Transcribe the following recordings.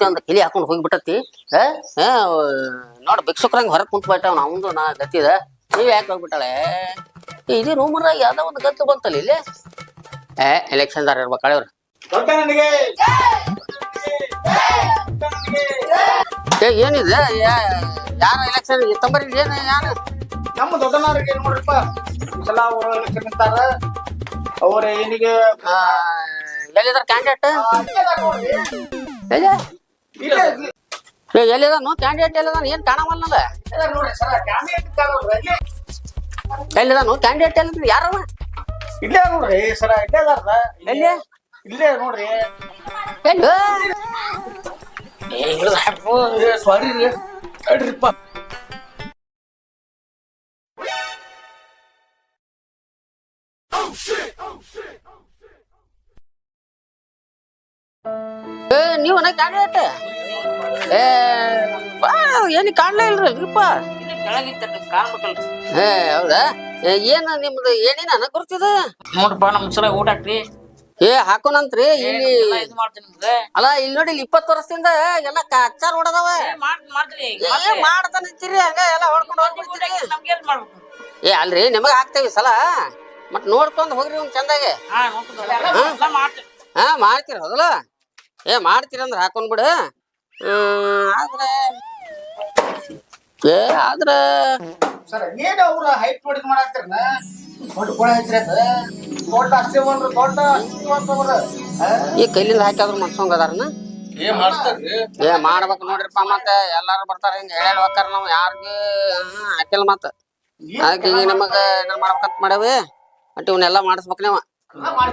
ಹಿಂತ ಒಂದು ಕಿಲಿ ಹಾಕೊಂಡು ಹೋಗ್ಬಿಟ್ಟತಿ. ನೋಡಿ ಭಿಕ್ಷುಕ್ರಂಗ್ ಹೊರಗೆ ಕುಂತ್ ಬಿಟ್ಟಾವ ನಾವಂದು ನಾ ಗತಿದ ನೀವ್ ಯಾಕೆ ಹೋಗ್ಬಿಟ್ಟಾಳೆ? ಇದು ರೂಮರ ಯಾವ್ದೋ ಒಂದು ಗತ್ತು ಬಂತಲ್ಲ ಇಲ್ಲಿ? ಏ ಎಲೆಕ್ಷನ್ದಾರ ಇರ್ಬೇಕಾಳೆ ಅವ್ರು ಏ ಏನಿದೆ? ಯಾರ ಎಲೆಕ್ಷನ್ ತಂಬರಿ ಏನು ಯಾರು ನಮ್ಮ ದೊಡ್ಡನವ್ರಿಗೆ ನೋಡ್ರಿಪ್ಪ ಸಲ ಅವರು ಎಲೆಕ್ಷನ್ ನಿಂತಾರ. ಅವ್ರ ಏನಿಗೆ? ಎಲ್ಲಿದಾರ ಕ್ಯಾಂಡಿಡೇಟ್ ಏ ಎಲ್ಲಿದಾನು? ಕ್ಯಾಂಡಿಡೇಟ್ ಎಲ್ಲಿದಾನು? ಏನ್ ಕಾಣವಲ್ಲ ಎಲ್ಲಿದಾನು? ಕ್ಯಾಂಡಿಡೇಟ್ ಎಲ್ಲಿದ್ರು? ಯಾರವ ನೋಡ್ರಿ ಸರ ಎಲ್ಲಿ? ಇಲ್ಲೇ ನೋಡ್ರಿ. ಎಲ್ಲಿ? ಸಾರಿ ರೀ ಅಡ್ರಿಪ್ಪ Oh shit! Oh shit! Oh shit! Oh shit! ಏ ನೀವು ಕ್ಯಾಂಡಿಡೇಟ್ ಏ ಬಾ ಏನು ಕಾಣ್ಲೇ ಇಲ್ರಲ್ರಿಪ್ಪ ಏ ಹೌದಾ? ಏ, ಏನ್ ನಿಮ್ದು ಏನೇನ ಅನ್ನ ಗುರ್ತಿದ? ನೋಡ್ರಪ್ಪ ನಮ್ ಸಲ ಊಟ ಹಾಕ್ರಿ. ಏ ಹಾಕೋನಂತ್ರಿ ಇಲ್ಲಿ ಎಲ್ಲ ಇದು ಮಾಡ್ತೀನಿ ನಿಮ್ಗೆ. ಅಲ್ಲ ಇಲ್ಲಿ ನೋಡಿ ಇಲ್ಲಿ ಇಪ್ಪತ್ತು ವರ್ಷದಿಂದ ಎಲ್ಲ ಕಚ್ಚಾರ್ ಹೊಡದವ ಮಾಡ್ತೀನಿ ಮಾಡ್ತೀನಿ ಏ ಮಾಡ್ತಾನಿರ್ತೀರಿ ಹಂಗ ಎಲ್ಲ ಹೊಡ್ಕೊಂಡು ಹೋಗ್ಬಿಡ್ತೀರಿ. ನಮ್ಗೆ ಏನ್ ಮಾಡ್ಬೇಕು? ಏ ಅಲ್ರಿ ನಿಮಗ ಹಾಕ್ತೇವಿ ಸಲ. ಮತ್ ನೋಡ್ಕೊಂಡ್ ಹೋಗ್ರಿ ಒಂದ್ ಚಂದಾಗೆ. ಹಾ ನೋಡ್ತೀನಿ ಎಲ್ಲ ಮಾಡ್ತೀನಿ. ಹಾ ಮಾಡ್ತೀರ ಹೌದಲ್ಲ? ಏ ಮಾಡ್ತೀರಂದ್ರ ಹಾಕೊಂಡ್ ಬಿಡು. ಆದ್ರ ಏ ಆದ್ರ ಸರ್ ಏನ್ ಅವ್ರ ಹೈಟ್ ನೋಡಿ ಮಾಡಾಕ್ತಾರನ ದೊಡ್ಡ ಕೊಳ ಐತ್ರಿ ಅದ. ದೊಡ್ಡ ಆಸ್ತಿವಂದ್ರ ದೊಡ್ಡ ಆಸ್ತಿವಂತವ್ರ ಈ ಕೈಲಿಂದ ಹಾಕಿದ್ರು ಮನ್ಸಂಗ್ ಅದಾರನ? ಏ ಮಾಡ್ತಾರ್ರಿ ಏ ಮಾಡ್ಬೇಕು ನೋಡ್ರಿಪ್ಪ ಮತ್ತ. ಎಲ್ಲಾರು ಬರ್ತಾರ ಹಿಂಗ ಹೇಳಿ ಹೋಗ್ತಾರ ನಾವ್ ಯಾರ್ಗಿ ಹಾಕಿಲ್ಲ ಮತ್ತ. ಅದಕ್ಕೆ ಈಗ ನಮಗ ಏನಾರ ಮಾಡ್ಬೇಕಂತ ಮಾಡೇವಿ. ಬಟ್ ಇವನ್ನೆಲ್ಲ ಮಾಡಿಸ್ಬೇಕು ನೀವು. ಮಾಡಿ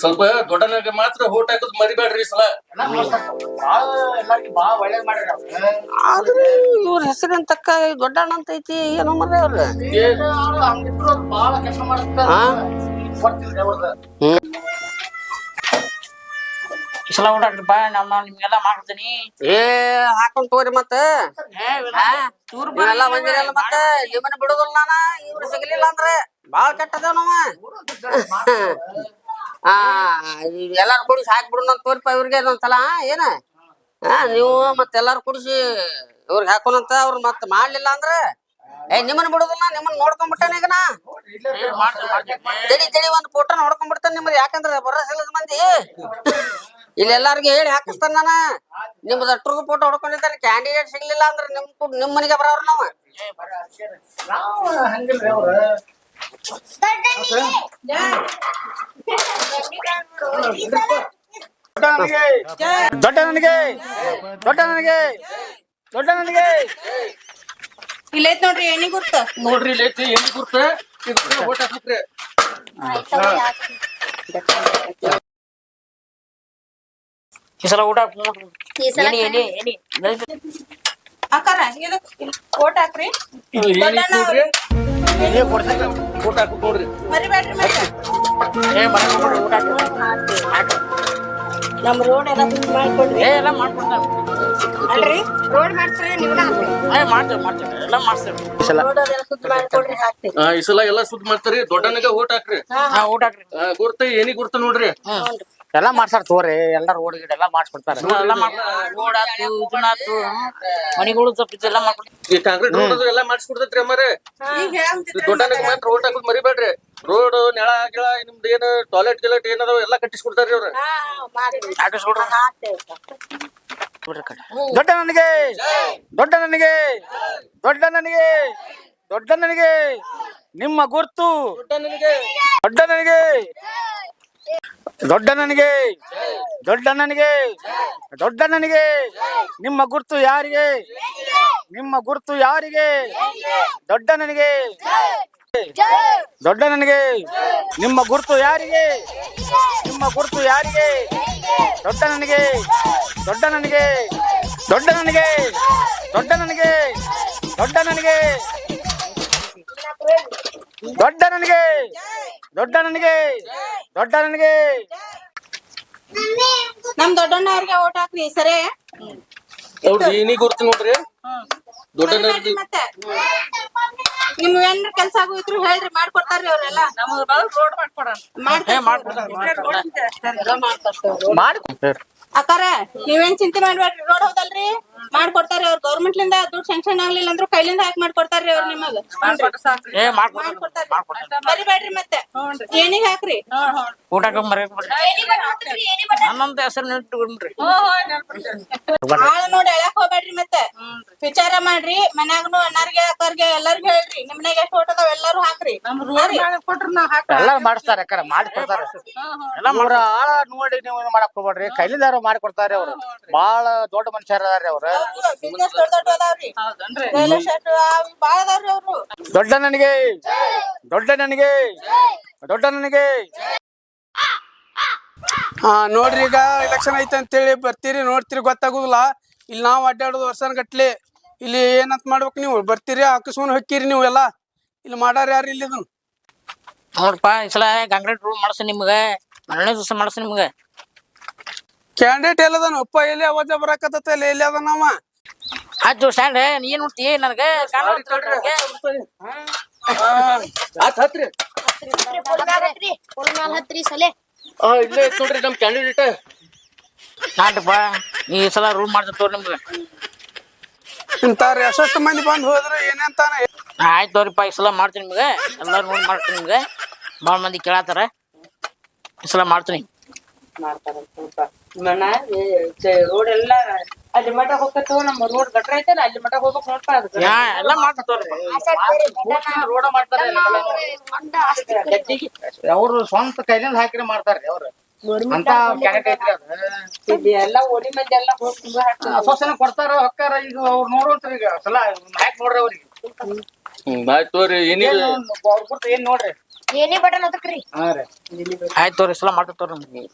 ಸ್ವಲ್ಪ ದೊಡ್ಡನಾಗ ಮಾತ್ರ ಓಟ್ ಹಾಕೋದ್ ಮರಿಬೇಡ್ರಿ ಈ ಸಲ. ಆದ್ರೆ ಇವ್ರ ಹೆಸರಿನ ತಕ್ಕ ದೊಡ್ಡ ಅಣ್ಣ ಅಂತ ಐತಿ ಏನೋ ಮರ ಅವ್ರ ಈ ಸಲ ಓಡಾಡ್ರಿಪ್ಪ ನಮ್ಮ ನಿಮ್ಗೆಲ್ಲ ಮಾಡ್ತೀನಿ. ಏ ಹಾಕೊಂಡ್ ತೋರಿ ಮತ್ತ. ಎಲ್ಲ ಬಂದಿರಲ್ಲ ಮತ್ತೆ. ನಿಮ್ಮನ್ನ ಬಿಡುದಿಲ್ಲ ನಾನ ಇವ್ರು ಸಿಗ್ಲಿಲ್ಲ ಅಂದ್ರೆ. ಬಾಳ ಕೆಟ್ಟದ ನಾವ. ಆ ಎಲ್ಲಾರು ಕುಡಿಸಿ ಹಾಕ್ಬಿಡೋಣ ಅಂತ ತೋರಿಪ ಇವ್ರಿಗೆ ಅದೊಂದ್ಸಲ ಏನ? ಹಾ ನೀವು ಮತ್ತೆ ಎಲ್ಲಾರು ಕುಡಿಸಿ ಇವ್ರಿಗೆ ಹಾಕೋಣಂತ ಅವ್ರ ಮತ್ತೆ ಮಾಡ್ಲಿಲ್ಲ ಅಂದ್ರೆ ಏ ನಿಮ್ಮನ್ನ ಬಿಡುದಿಲ್ಲ ನಿಮ್ಮನ್ನ ನೋಡ್ಕೊಂಡ್ಬಿಟ್ಟೇನೆ ಈಗ ನಾ? ತಿಳಿ ತಿಳಿ ತಡಿ ತಡಿ ಒಂದ್ ಫೋಟೋ ನೋಡ್ಕೊಂಡ್ಬಿಡ್ತಾನೆ ನಿಮ್ಮದು ಯಾಕಂದ್ರೆ ಬರೋಸಿಲ್ಲದ ಮಂದಿ ಇಲ್ಲಿ ಎಲ್ಲಾರ್ಗೆ ಹೇಳಿ ಹಾಕಿಸ್ತಾನ ನಾನ. ನಿಮ್ದು ಅಷ್ಟ್ರದ್ದು ಫೋಟೋ ಹೊಡ್ಕೊಂಡಿದ್ದಾರೆ ಕ್ಯಾಂಡಿಡೇಟ್ ಸಿಗ್ಲಿಲ್ಲ ಅಂದ್ರೆ ನಿಮ್ ನಿಮ್ ಮನೆಗೆ ಬರೋರು ನಾವು. ನಾವ್ ಹಂಗಿಲ್ರಿ ಅವ್ರ. ದೊಡ್ಡ ನನಗೆ ದೊಡ್ಡ ನನಗೆ ದೊಡ್ಡ ನನಗೆ ದೊಡ್ಡ ನನಗೆ ಇಲ್ಲೈತ್ ನೋಡ್ರಿ ಎಣ್ಣೆ ಗುರ್ತ ನೋಡ್ರಿ ಇಲ್ಲೈತಿ ಎಣ್ಣೆ ಗುರ್ತ ಇದಕ್ಕೆ ಓಟ ಹಾಕ್ಬಿಟ್ರೆ ಈ ಸಲ ಊಟ ಎಣ್ಣೆ ಎಣ್ಣೆ ಎಣ್ಣೆ ಅಕ್ಕಾರ ಇದಕ್ಕೆ ಓಟ ಹಾಕ್ರಿ ಎಣ್ಣೆ ಕೊಡ್ಸಕ್ಕೆ ಓಟ ಹಾಕ್ಬಿಟ್ಟು ನೋಡ್ರಿ ಮರಿಬೇಡ್ರಿ ಮತ್ತೆ ಏ ಮರ ಊಟ ಹಾಕ್ರಿ ನಮ್ ರೋಡ್ ಎಲ್ಲ ಫಿಕ್ಸ್ ಮಾಡ್ಕೊಂಡ್ವಿ. ಏ ಎಲ್ಲ ಮಾಡ್ಕೊಡ್ತಾರ ಅಲ್ರಿ? ರೋಡ್ ಮಾಡ್ಸ್ರಿ ನೀವು ಏ ಮಾಡ್ತೇವೆ ಮಾಡ್ತೇವೆ. ಎಲ್ಲ ಮಾಡ್ತೇವೆ. ರೋಡ್ ಅದೆಲ್ಲ ಸುತ್ತ ಮಾಡ್ಕೊಡ್ರಿ ಹಾಕ್ತೀವಿ. ಆ, ಈ ಸಲ ಎಲ್ಲ ಸುದ್ದಿ ಮಾಡ್ತಾರಿ? ದೊಡ್ಡನಿಗೆ ಹೋಟ್ ಹಾಕ್ರಿ. ಹಾ ಊಟ ಹಾಕ್ರಿ. ಆ, ಗುರ್ತ ಏನಿ ಗುರ್ತ ನೋಡ್ರಿ? ಎಲ್ಲ ಮಾಡ್ಸಾರ ತೋರಿ. ಎಲ್ಲ ರೋಡ್ ಗಿಡ ಎಲ್ಲಾ ಮಾಡ್ಸ್ಕೊಡ್ತಾರ. ಎಲ್ಲ ಮಾಡ್ಕೊಡ್ತಾರ ರೋಡ್ ಆತು ಇದನ್ನ ಆತು ಮನಿಗಳು ಸ್ವಲ್ಪ ಇದೆಲ್ಲ ಮಾಡ್ಕೊಡ್ತಾರ. ಈ ಕಾಂಕ್ರೀಟ್ ರೋಡ್ ಎಲ್ಲ ಮಾಡಿಸ್ಕೊಡ್ತೈತ್ರಿ ಅಮ್ಮಾರೆ. ಈಗ ದೊಡ್ಡನಿಗೆ ಮಾತ್ರ ರೋಡ್ ಹಾಕೋದ್ ಮರಿಬೇಡ್ರಿ. ರೋಡ್ ನೆಳ ಗಿಳ ನಿಮ್ದು ಏನು ಟಾಯ್ಲೆಟ್ ಗಿಲೆಟ್ ಏನದ ಎಲ್ಲ ಕಟ್ಟಿಸ್ಕೊಡ್ತಾರ್ರಿ ಅವ್ರ ಹಾಕ್ತೇವೆ ದೊಡ್ಡ ನನಗೆ ದೊಡ್ಡ ನನಗೆ ದೊಡ್ಡ ನನಗೆ ದೊಡ್ಡ ನನಗೆ ನಿಮ್ಮ ಗುರ್ತು ದೊಡ್ಡ ನನಗೆ ದೊಡ್ಡ ನನಗೆ ದೊಡ್ಡ ನನಗೆ ದೊಡ್ಡ ನನಗೆ ನಿಮ್ಮ ಗುರ್ತು ಯಾರಿಗೆ ನಿಮ್ಮ ಗುರ್ತು ಯಾರಿಗೆ ದೊಡ್ಡ ನನಗೆ ದೊಡ್ಡ ನನಗೆ ನಿಮ್ಮ ಗುರುತು ಯಾರಿಗೆ? ನಿಮ್ಮ ಗುರುತು ಯಾರಿಗೆ? ದೊಡ್ಡ ನನಗೆ ದೊಡ್ಡ ನನಗೆ ದೊಡ್ಡ ನನಗೆ ದೊಡ್ಡ ನನಗೆ ದೊಡ್ಡ ನನಗೆ ದೊಡ್ಡ ನನಗೆ ದೊಡ್ಡ ನನಗೆ ದೊಡ್ಡ ನನಗೆ ನಮ್ ದೊಡ್ಡಣ್ಣವ್ರಿಗೆ ಓಟ್ ಹಾಕ್ರಿ ಸರಿ ಏನಿ ಗುರ್ತು ನೋಡ್ರಿ. ದೊಡ್ಡ ಮತ್ತೆ? ನಿಮ್ ಏನ್ ಕೆಲ್ಸ ಇದ್ರು ಹೇಳ್ರಿ ಮಾಡ್ಕೊಡ್ತಾರ್ರಿ ಅವ್ರೆಲ್ಲ. ನಮಗ್ ರೋಡ್ ಮಾಡ್ಕೊಡೋಣ. ಮಾಡ್ಕೊಡ್ತಾರ ಮಾಡಿ ಅಕ್ಕಾರ ನೀವೇನ್ ಚಿಂತೆ ಮಾಡ್ಬೇಡ್ರಿ ರೋಡ್ ಹೌದಲ್ರಿ? ಮಾಡ್ಕೊಡ್ತಾರ್ರಿ ಅವ್ರ. ಗೌರ್ಮೆಂಟ್ ಲಿಂದ ದುಡ್ಡು ಸ್ಯಾಂಕ್ಷನ್ ಆಗ್ಲಿಲ್ಲ ಅಂದ್ರು ಕೈಲಿಂದ ಹಾಕಿ ಮಾಡ್ಕೊಡ್ತಾರ್ರಿ ಅವ್ರ ನಿಮಗ ಏ ಮಾಡ್ಕೊಡ್ತಾರ ಬರಿಬೇಡ್ರಿ ಮತ್ತೆ. ಏನಿಗ್ ಹಾಕ್ರಿ? ಊಟಕ್ಕೆ ಮರ್ಯಾಕ್ ಬಿಡ್ರಿ ಹೆಸರು ಆಳ ನೋಡಿ ಎಳಕ್ ಹೋಗ್ಬೇಡ್ರಿ ಮತ್ತೆ. ವಿಚಾರ ಮಾಡ್ರಿ. ಮನ್ಯಾಗನು ಅಣ್ಣಾರ್ಗೆ ಅಕ್ಕರ್ಗೆ ಎಲ್ಲಾರ್ಗು ಹೇಳ್ರಿ. ನಿಮ್ ಮನ್ಯಾಗ ಎಷ್ಟು ಓಟ್ ಅದಾವ ಎಲ್ಲಾರು ಹಾಕ್ರಿ. ಎಲ್ಲಾರು ಮಾಡಿಸ್ತಾರೆ ಯಾಕಾರ ಮಾಡಿ ಕೊಡ್ತಾರ ಎಲ್ಲ ಅವ್ರ ಆಳ ನೋಡಿ ನೀವು ಮಾಡಕ್ ಹೋಗ್ಬೇಡ್ರಿ. ಕೈಲಿದಾರ ಮಾಡಿ ಕೊಡ್ತಾರ ಅವ್ರು. ಬಾಳ ದೊಡ್ಡ ಮನುಷ್ಯರ ಅವ್ರ. ಬಿಸ್ನೆಸ್ ದೊಡ್ಡ ದೊಡ್ಡ ಅದಾವ್ರಿ. ರೈಲ್ವೆ ಶೆಡ್ ಬಾಳ ಅದಾವ್ರಿ ಅವ್ರು. ದೊಡ್ಡ ನನಗೆ. ದೊಡ್ಡ ನನಗೆ. ದೊಡ್ಡ ನನಗೆ. ಹಾ ನೋಡ್ರಿ ಈಗ ಎಲೆಕ್ಷನ್ ಐತೆ ಅಂತೇಳಿ ಬರ್ತೀರಿ ನೋಡ್ತೀರಿ ಗೊತ್ತಾಗುದಿಲ್ಲ. ಇಲ್ಲಿ ನಾವು ಅಡ್ಡಾಡೋದು ವರ್ಷನ ಗಟ್ಲೆ. ಇಲ್ಲಿ ಏನಂತ ಮಾಡ್ಬೇಕು ನೀವು? ಬರ್ತೀರಿ ಹಾಕಿಸ್ಕೊಂಡು ಹೊಕ್ಕಿರಿ ನೀವು ಎಲ್ಲ. ಇಲ್ಲಿ ಮಾಡಾರ ಯಾರು ಇಲ್ಲಿ ಇದನ್ನು? ನೋಡ್ರಪ್ಪ ಈ ಸಲ ಕಾಂಕ್ರೀಟ್ ರೂಲ್ ಮಾಡ್ಸ ನಿಮ್ಗೆ. ಮರಳೆ ದಿವಸ ಮಾಡ್ಸ ನಿಮ್ಗ. ಕ್ಯಾಂಡಿಡೇಟ್ ಎಲ್ಲದನ ಅಪ್ಪ ಎಲ್ಲಿ ಅವಾಜ ಬರಾಕತ್ತ ಎಲ್ಲಿ ಅದ ನಾವ ಅಜ್ಜು ಸ್ಟ್ಯಾಂಡ್ ನೀ ಉಂಟಿ ನನಗೆ? ಹತ್ರಿ ಹತ್ರಿ. ಸಲೆ ಆ ಇಲ್ಲೇ ಐತ್ ನೋಡ್ರಿ ನಮ್ ಕ್ಯಾಂಡಿಡೇಟ್ ನಾಟಪ್ಪ ಈ ಸಲ ರೂಲ್ ಮಾಡ್ತ ನಿಮ್ಗೆ ನಿಮ್ಗ. ಇಂತಾರ ಎಷ್ಟೆಷ್ಟು ಮಂದಿ ಬಂದು ಹೋದ್ರೆ ಏನಂತಾನೆ? ಆಯ್ತು ತೋರಿಪ್ಪ ಈ ಸಲ ಮಾಡ್ತೀನಿ ನಿಮ್ಗೆ. ಎಲ್ಲ ರೂಲ್ ಮಾಡ್ತೀನಿ ನಿಮ್ಗೆ. ಭಾಳ ಮಂದಿ ಕೇಳತ್ತಾರ. ಈ ಸಲ ಮಾಡ್ತೀನಿ. ರೋಡ್ ಎಲ್ಲ ಅಲ್ಲಿ ಮಠ ನಮ್ಮ ರೋಡ್ ಗಟ್ರ ಐತಲ್ಲ ಅಲ್ಲಿ ಮಠ ನೋಡ್ತಾ ಎಲ್ಲ ರೋಡ ಮಾಡ್ತಾರ ಅವ್ರು ಸ್ವಂತ ಕೈಲಿಂದ ಹಾಕಿರ ಮಾಡ್ತಾರ್ರಿ ಅವ್ರು. ಅಂತ ಕ್ಯಾಂಡಿಡೇಟ್ ಐತ್ರಿ ಅದು ಇಲ್ಲಿ ಎಲ್ಲ ಓಡಿ ಮಂದಿ ಎಲ್ಲ ಹೋಗಿ ತುಂಬ ಹಾಕ್ತಾರೆ. ಅಸೋಸನ ಕೊಡ್ತಾರ ಹೊಕ್ಕಾರ ಈಗ ಅವ್ರು ನೋಡುವಂತಾರ ಈಗ ಸಲ ಹಾಕಿ ನೋಡ್ರಿ ಅವ್ರಿಗೆ. ಹ್ಮ್ ಆಯ್ತ್ ತೋರಿ ಏನಿಲ್ಲ. ಅವ್ರ ಏನ್ ನೋಡ್ರಿ? ಏನೇ ಬಟನ್ ಅದಕ್ರಿ ಹಾ ರೀ. ಆಯ್ತು ತೋರಿ ಸಲ ಮಾಡ್ತಾರ ತೋರಿ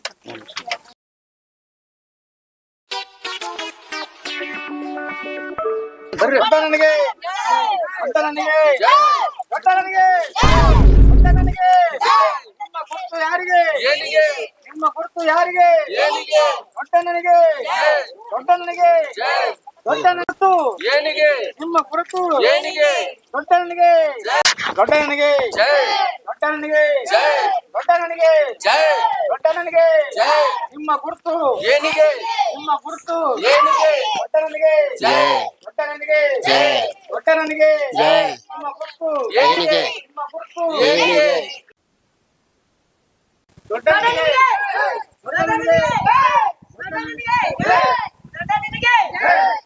ಬರ್ರಿ ದೊಡ್ಡ ನನಗೆ. ದೊಡ್ಡ ನನಗೆ. ನನಗೆ. ದೊಡ್ಡ ನನಗೆ. ನಿಮ್ಮ ಗುರುತು ಯಾರಿಗೆ? ಏನಿಗೆ? ನಿಮ್ಮ ಗುರುತು ಯಾರಿಗೆ? ಏನಿಗೆ? ದೊಡ್ಡ ನನಗೆ. ದೊಡ್ಡ ನನಗೆ. ದೊಡ್ಡ ಏನಿಗೆ? ನಿಮ್ಮ ಗುರುತು ಏನಿಗೆ? ದೊಡ್ಡ ಜಯ ನಿಮ್ಮ ನನಗೆ ಜೈ. ನಿಮ್ಮ ಗುರುತು ಏನಿಗೆ? ನಿಮ್ಮ ಗುರುತು ಜೈ. ಜಯ ನನಗೆ ಜೈ. ನಿಮ್ಮ ಗುರುತು ಏನಿಗೆ? ನಿಮ್ಮ ಗುರುತು ಏನಿಗೆ? ದೊಡ್ಡನಿಗೆ ದೊಡ್ಡನಿಗೆ ಜೈ. ದೊಡ್ಡ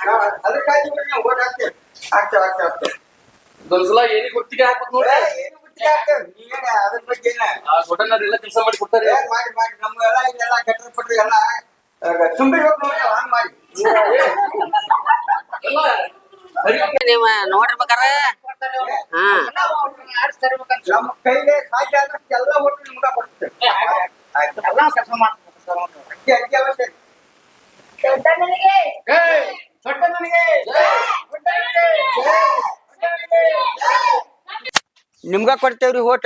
ಏನಿಗೆ ದೊಡ್ಡ ನನಗೆ ದೊಡ್ಡ ನನಗೆ ದೊಡ್ಡ ನನಗೆ ಜೈ ಜೈ ದೊಡ್ಡ ನನಗೆ ಜೈ ದೊಡ್ಡ ನನಗೆ ಹತ್ತಿರ ನಾಲ್ಕು ಸ್ಟಾಪ್ ಹತ್ತಿನ ಥಟ್ ಒಂದ್ಸಲ ಏನಿಗೆ ಗುರ್ತಿಗೆ ಹಾಕ್ಬೇಕು ನೋಡ್ರಿ ಆ ದೊಡ್ಡನವ್ರು ಎಲ್ಲ ಕೆಲಸ ಮಾಡಿ ಕೊಡ್ತಾರೆ ಎಲ್ಲ ಹರಿ- ನೀವ ನೋಡಿರ್ಬೇಕಾರ ಹಾ ನಮ್ಮ ಕೈಗೆ ಸಾಧ್ಯ ಆದಷ್ಟು ಎಲ್ಲ ಒಟ್ಟು ನಿಮ್ಗೆ ಕೊಡ್ತೇವೆ ಎಲ್ಲ ಕೆಲಸ ಮಾಡ್ತಾರೆ ಅಕ್ಕಿ ಅಕ್ಕಿ ಅವಶ್ಯ ನಿಮ್ಗ ಕೊಡ್ತೇವ್ರಿ ಓಟ.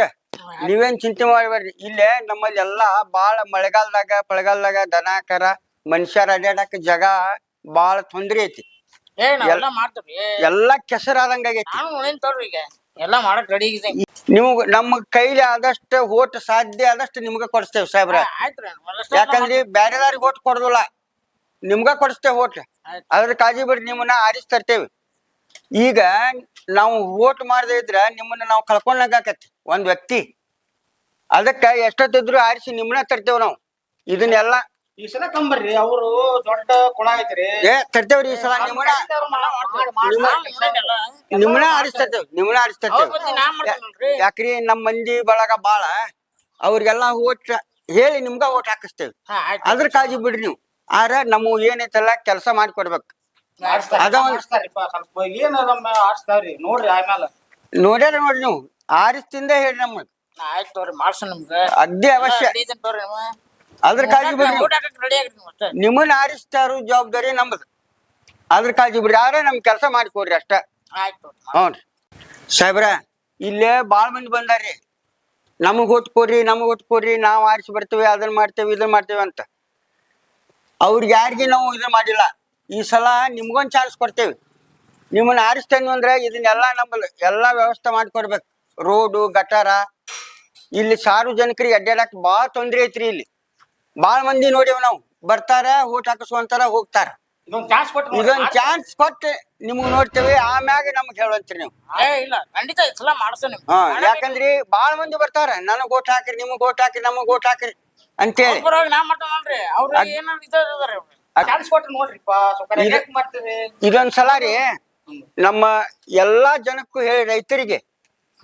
ನೀವೇನ್ ಚಿಂತೆ ಮಾಡಬೇಡ್ರಿ. ಇಲ್ಲೇ ನಮ್ಮಲ್ಲಿ ಎಲ್ಲಾ ಬಾಳ ಮಳೆಗಾಲದಾಗ ಪಳೆಗಾಲದಾಗ ದನ ಕರ ಮನುಷ್ಯರ ಅಡ್ಯಾಡಕ್ ಜಗ ಬಾಳ ತೊಂದ್ರೆ ಐತಿ. ಮಾಡ್ತೀವಿ ಎಲ್ಲಾ ಕೆಸರಾದಂಗ ಆಗೈತಿ ನಾನು ನೋಡೇನ್ ತೋರಿ ಈಗ. ಎಲ್ಲ ಮಾಡಕ್ ರೆಡಿ ಇದೆ ನಿಮ್ಗ್ ನಮ್ಮ ಕೈಲಿ ಆದಷ್ಟು ಓಟ್ ಸಾಧ್ಯ ಆದಷ್ಟು ನಿಮ್ಗ ಕೊಡಿಸ್ತೇವೆ ಸಾಹೇಬ್ರ. ಯಾಕಂದ್ರೆ ಬ್ಯಾರೆದಾರಿಗೆ ಓಟ್ ಕೊಡೋದಿಲ್ಲ. ನಿಮ್ಗ ಕೊಡಿಸ್ತೇವೆ ಓಟ್. ಅದ್ರ ಕಾಳಜಿ ಬಿಡ್ರಿ ನಿಮ್ಮನ್ನ ಆರಿಸಿ ತರ್ತೇವೆ. ಈಗ ನಾವು ವೋಟ್ ಮಾಡದೇ ಇದ್ರ ನಿಮ್ಮನ್ನ ನಾವು ಕಳ್ಕೊಂಡಾಗತ್ತೆ ಒಂದ್ ವ್ಯಕ್ತಿ. ಅದಕ್ಕ ಎಷ್ಟೊತ್ತಿದ್ರು ಆರಿಸಿ ನಿಮ್ಮನ್ನ ತರ್ತೇವ್ ನಾವು. ಇದನ್ನೆಲ್ಲ ಈ ಸಲ ಕಂಬರ್ರಿ ಅವರು ದೊಡ್ಡ ಕೊಳ ಐತ್ರಿ. ಏ ತರ್ತೇವ್ರಿ ಈ ಸಲ ನಿಮ್ಮನ್ನ ನಿಮ್ಮನ್ನ ಆರಿಸ್ತೇವೆ ನಿಮ್ಮನ್ನ ಆರಿಸ್ತೇವೆ ಯಾಕ್ರಿ ನಮ್ ಮಂದಿ ಬಳಗ ಬಾಳ ಅವ್ರಿಗೆಲ್ಲಾ ಓಟ್ ಹೇಳಿ ನಿಮ್ಗ ಓಟ್ ಹಾಕಿಸ್ತೇವೆ. ಅದ್ರ ಕಾಳಜಿ ಬಿಡ್ರಿ ನೀವು. ಆರ ನಮ್ಮ ಏನೈತಲ್ಲ ಕೆಲಸ ಮಾಡಿ ಕೊಡ್ಬೇಕು. ಅದ ಒಂದ್- ಆಡ್ಸ್ತಾರಿಪ್ಪ ಸ್ವಲ್ಪ ನಮ್ಮ ಆಡ್ಸ್ತಾವ್ರಿ? ನೋಡ್ರಿ ಆಮೇಲೆ. ನೋಡ್ಯಾರ ನೋಡ್ರಿ ನೀವು. ಆರಿಸ್ತಿಂದ ಹೇಳಿ ನಮ್ಮ ಆಯ್ತು ತೋರಿ ಮಾಡ್ಸು ನಿಮ್ಗೆ. ಅಗ್ದಿ ಅವಶ್ಯ. ತೋರಿ ಅದ್ರ ಕಾಳಜಿ ಬಿಡ್ರಿ ಊಟ ರೆಡಿ ಆಗ್ರಿ ನೀವು ಅಷ್ಟೇ. ನಿಮ್ಮನ್ನ ಆರಿಸ್ತಾರು ಜವಾಬ್ದಾರಿ ನಮ್ಮದು ಅದ್ರ ಕಾಳಜಿ ಬಿಡ್ರಿ. ಆರ ನಮ್ ಕೆಲಸ ಮಾಡಿಕೊಡ್ರಿ ಅಷ್ಟ. ಆಯ್ತು ಹ್ಞೂ ರೀ ಸಾಹೇಬ್ರ ಇಲ್ಲೇ ಭಾಳ ಮಂದಿ ಬಂದಾರ್ರಿ. ನಮಗ್ ಒಟ್ಟು ಕೊಡ್ರಿ ನಮಗ್ ನಾವ್ ನಾವು ಆರಿಸಿ ಬರ್ತೇವೆ ಅದನ್ನ ಮಾಡ್ತೇವೆ ಇದನ್ನ ಮಾಡ್ತೇವೆ ಅಂತ. ಅವ್ರಿಗೆ ಯಾರಿಗೆ ನಾವು ಇದು ಮಾಡಿಲ್ಲ. ಈ ಸಲ ನಿಮ್ಗೊಂದು ಚಾನ್ಸ್ ಕೊಡ್ತೇವೆ. ನಿಮ್ಮನ್ನ ಆರಿಸ್ತೇನೆ ಅಂದ್ರೆ ಇದನ್ನೆಲ್ಲ ನಮ್ಮಲ್ಲಿ ಎಲ್ಲ ವ್ಯವಸ್ಥೆ ಮಾಡಿಕೊಡ್ಬೇಕು. ರೋಡು ಗಟಾರ ಇಲ್ಲಿ ಸಾರ್ವಜನಿಕರಿಗೆ ಅಡ್ಡಾಡಕ್ ಭಾಳ ತೊಂದ್ರೆ ಐತ್ರಿ ಇಲ್ಲಿ. ಬಾಳ ಮಂದಿ ನೋಡೇವ್ ನಾವು. ಬರ್ತಾರ ಊಟ ಹಾಕಿಸ್ಕೊಂತಾರ ಹೋಗ್ತಾರ. ಇದೊಂದ್ ಚಾನ್ಸ್ ಕೊಟ್ಟು ನಿಮ್ಗೆ ನೋಡ್ತೇವೆ. ಆಮ್ಯಾಗ ನಮ್ಗೆ ಹೇಳುವಂತ್ರಿ ನೀವು. ಇಲ್ಲ. ಖಂಡಿತ ಯಾಕಂದ್ರಿ ಬಾಳ ಮಂದಿ ಬರ್ತಾರ. ನನಗ್ ಓಟ್ ಹಾಕ್ರಿ ನಿಮ್ಗೆ ಓಟ್ ಹಾಕ್ರಿ ನಮಗ್ ಓಟ್ ಹಾಕ್ರಿ. ಅಂತೇಳಿ. ಒಬ್ಬರೊಳಗೆ ನಾ ಮಾಡ್ತಾನ ನೋಡ್ರಿ ಅವ್ರು. ಏನಾರ ಇದಾರೆ ಚಾನ್ಸ್ ಕೊಟ್ಟು ನೋಡ್ರಿಪ್ಪ. ಸ್ವಲ್ಪ ಇದು- ಯಾಕೆ ಮಾಡ್ತೀರಿ ಇದೊಂದ್ ಸಲ ರೀ ನಮ್ಮ ಎಲ್ಲಾ ಜನಕ್ಕೂ ಹೇಳಿ ರೈತರಿಗೆ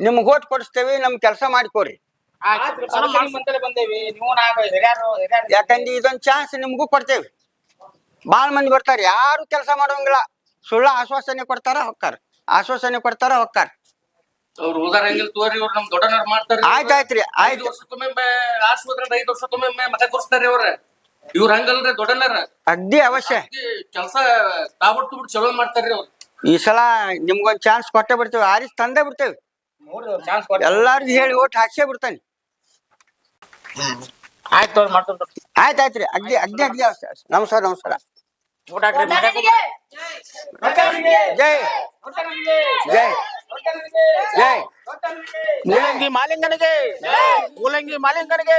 ನಿಮ್ಗೆ ಓಟ್ ಕೊಡಿಸ್ತೇವೆ ನಮ್ ಕೆಲಸ ಮಾಡಿಕೊಡ್ರಿ ಯಾಕಂದ್ರೆ ಇದೊಂದ್ ಚಾನ್ಸ್ ನಿಮ್ಗೂ ಕೊಡ್ತೇವೆ. ಬಾಳ್ ಮಂದಿ ಬರ್ತಾರೆ. ಯಾರು ಕೆಲಸ ಮಾಡೋಂಗಿಲ್ಲ. ಸುಳ್ಳ ಆಶ್ವಾಸನೆ ಕೊಡ್ತಾರ ಹೊಕ್ಕಾರ. ಆಶ್ವಾಸನೆ ಕೊಡ್ತಾರ ಹೊಕ್ಕಾರ. ಅವ್ರು ಹೋದಾರ ಹಂಗಿಲ್ ತೋರಿ ಅವ್ರು ನಮ್ ದೊಡ್ಡನವ್ರು ಮಾಡ್ತಾರೆ. ಆಯ್ತ್ ಆಯ್ತ್ರಿ ಐದು ಆಯ್ತು. ವರ್ಷಕ್ಕೊಮ್ಮೆ ಆರ್ಸ್ಬೋದ್ರಂದ್ರೆ ಐದ್ ವರ್ಷಕ್ಕೊಮ್ಮೆ ಮತ ತೋರಿಸ್ತಾರ ಅವ್ರ ಇವ್ರ. ಹಂಗಲ್ರಿ ದೊಡ್ಡನರ ಅಗ್ದಿ ಅವಶ್ಯ. ಕೆಲಸ ತಾಬಡ್ತು ಬಿಟ್ಟು ಚಲೋ ಮಾಡ್ತಾರ್ರಿ ಅವ್ರು. ಈ ಸಲ ನಿಮ್ಗೊಂದ್ ಚಾನ್ಸ್ ಕೊಟ್ಟೆ ಬಿಡ್ತೇವೆ. ಆರಿಸ್ ತಂದೆ ಬಿಡ್ತೇವೆ. ನೋಡ್ರಿ ಚಾನ್ಸ್ ಎಲ್ಲಾರ್ಗು ಹೇಳಿ ಓಟ್ ಹಾಕ್ಸೇ ಬಿಡ್ತಾನೆ. ಆಯ್ತು ತೋರಿ ಮಾಡ್ತಾನ ತೋರಿ. ಆಯ್ತಾಯ್ತ್ರಿ ಅಗ್ದಿ ಅಗ್ದಿ ಅಗ್ದಿ ಅವಶ್ಯ. ನಮಸ್ಕಾರ ನಮಸ್ಕಾರ. ಊಟ ಹಾಕ್ರಿ. ಜೈ. ಜೈ. ಮೂಲಂಗಿ ಮಾಲಿಂಗನಿಗೆ. ಮೂಲಂಗಿ ಮಾಲಿಂಗನಿಗೆ.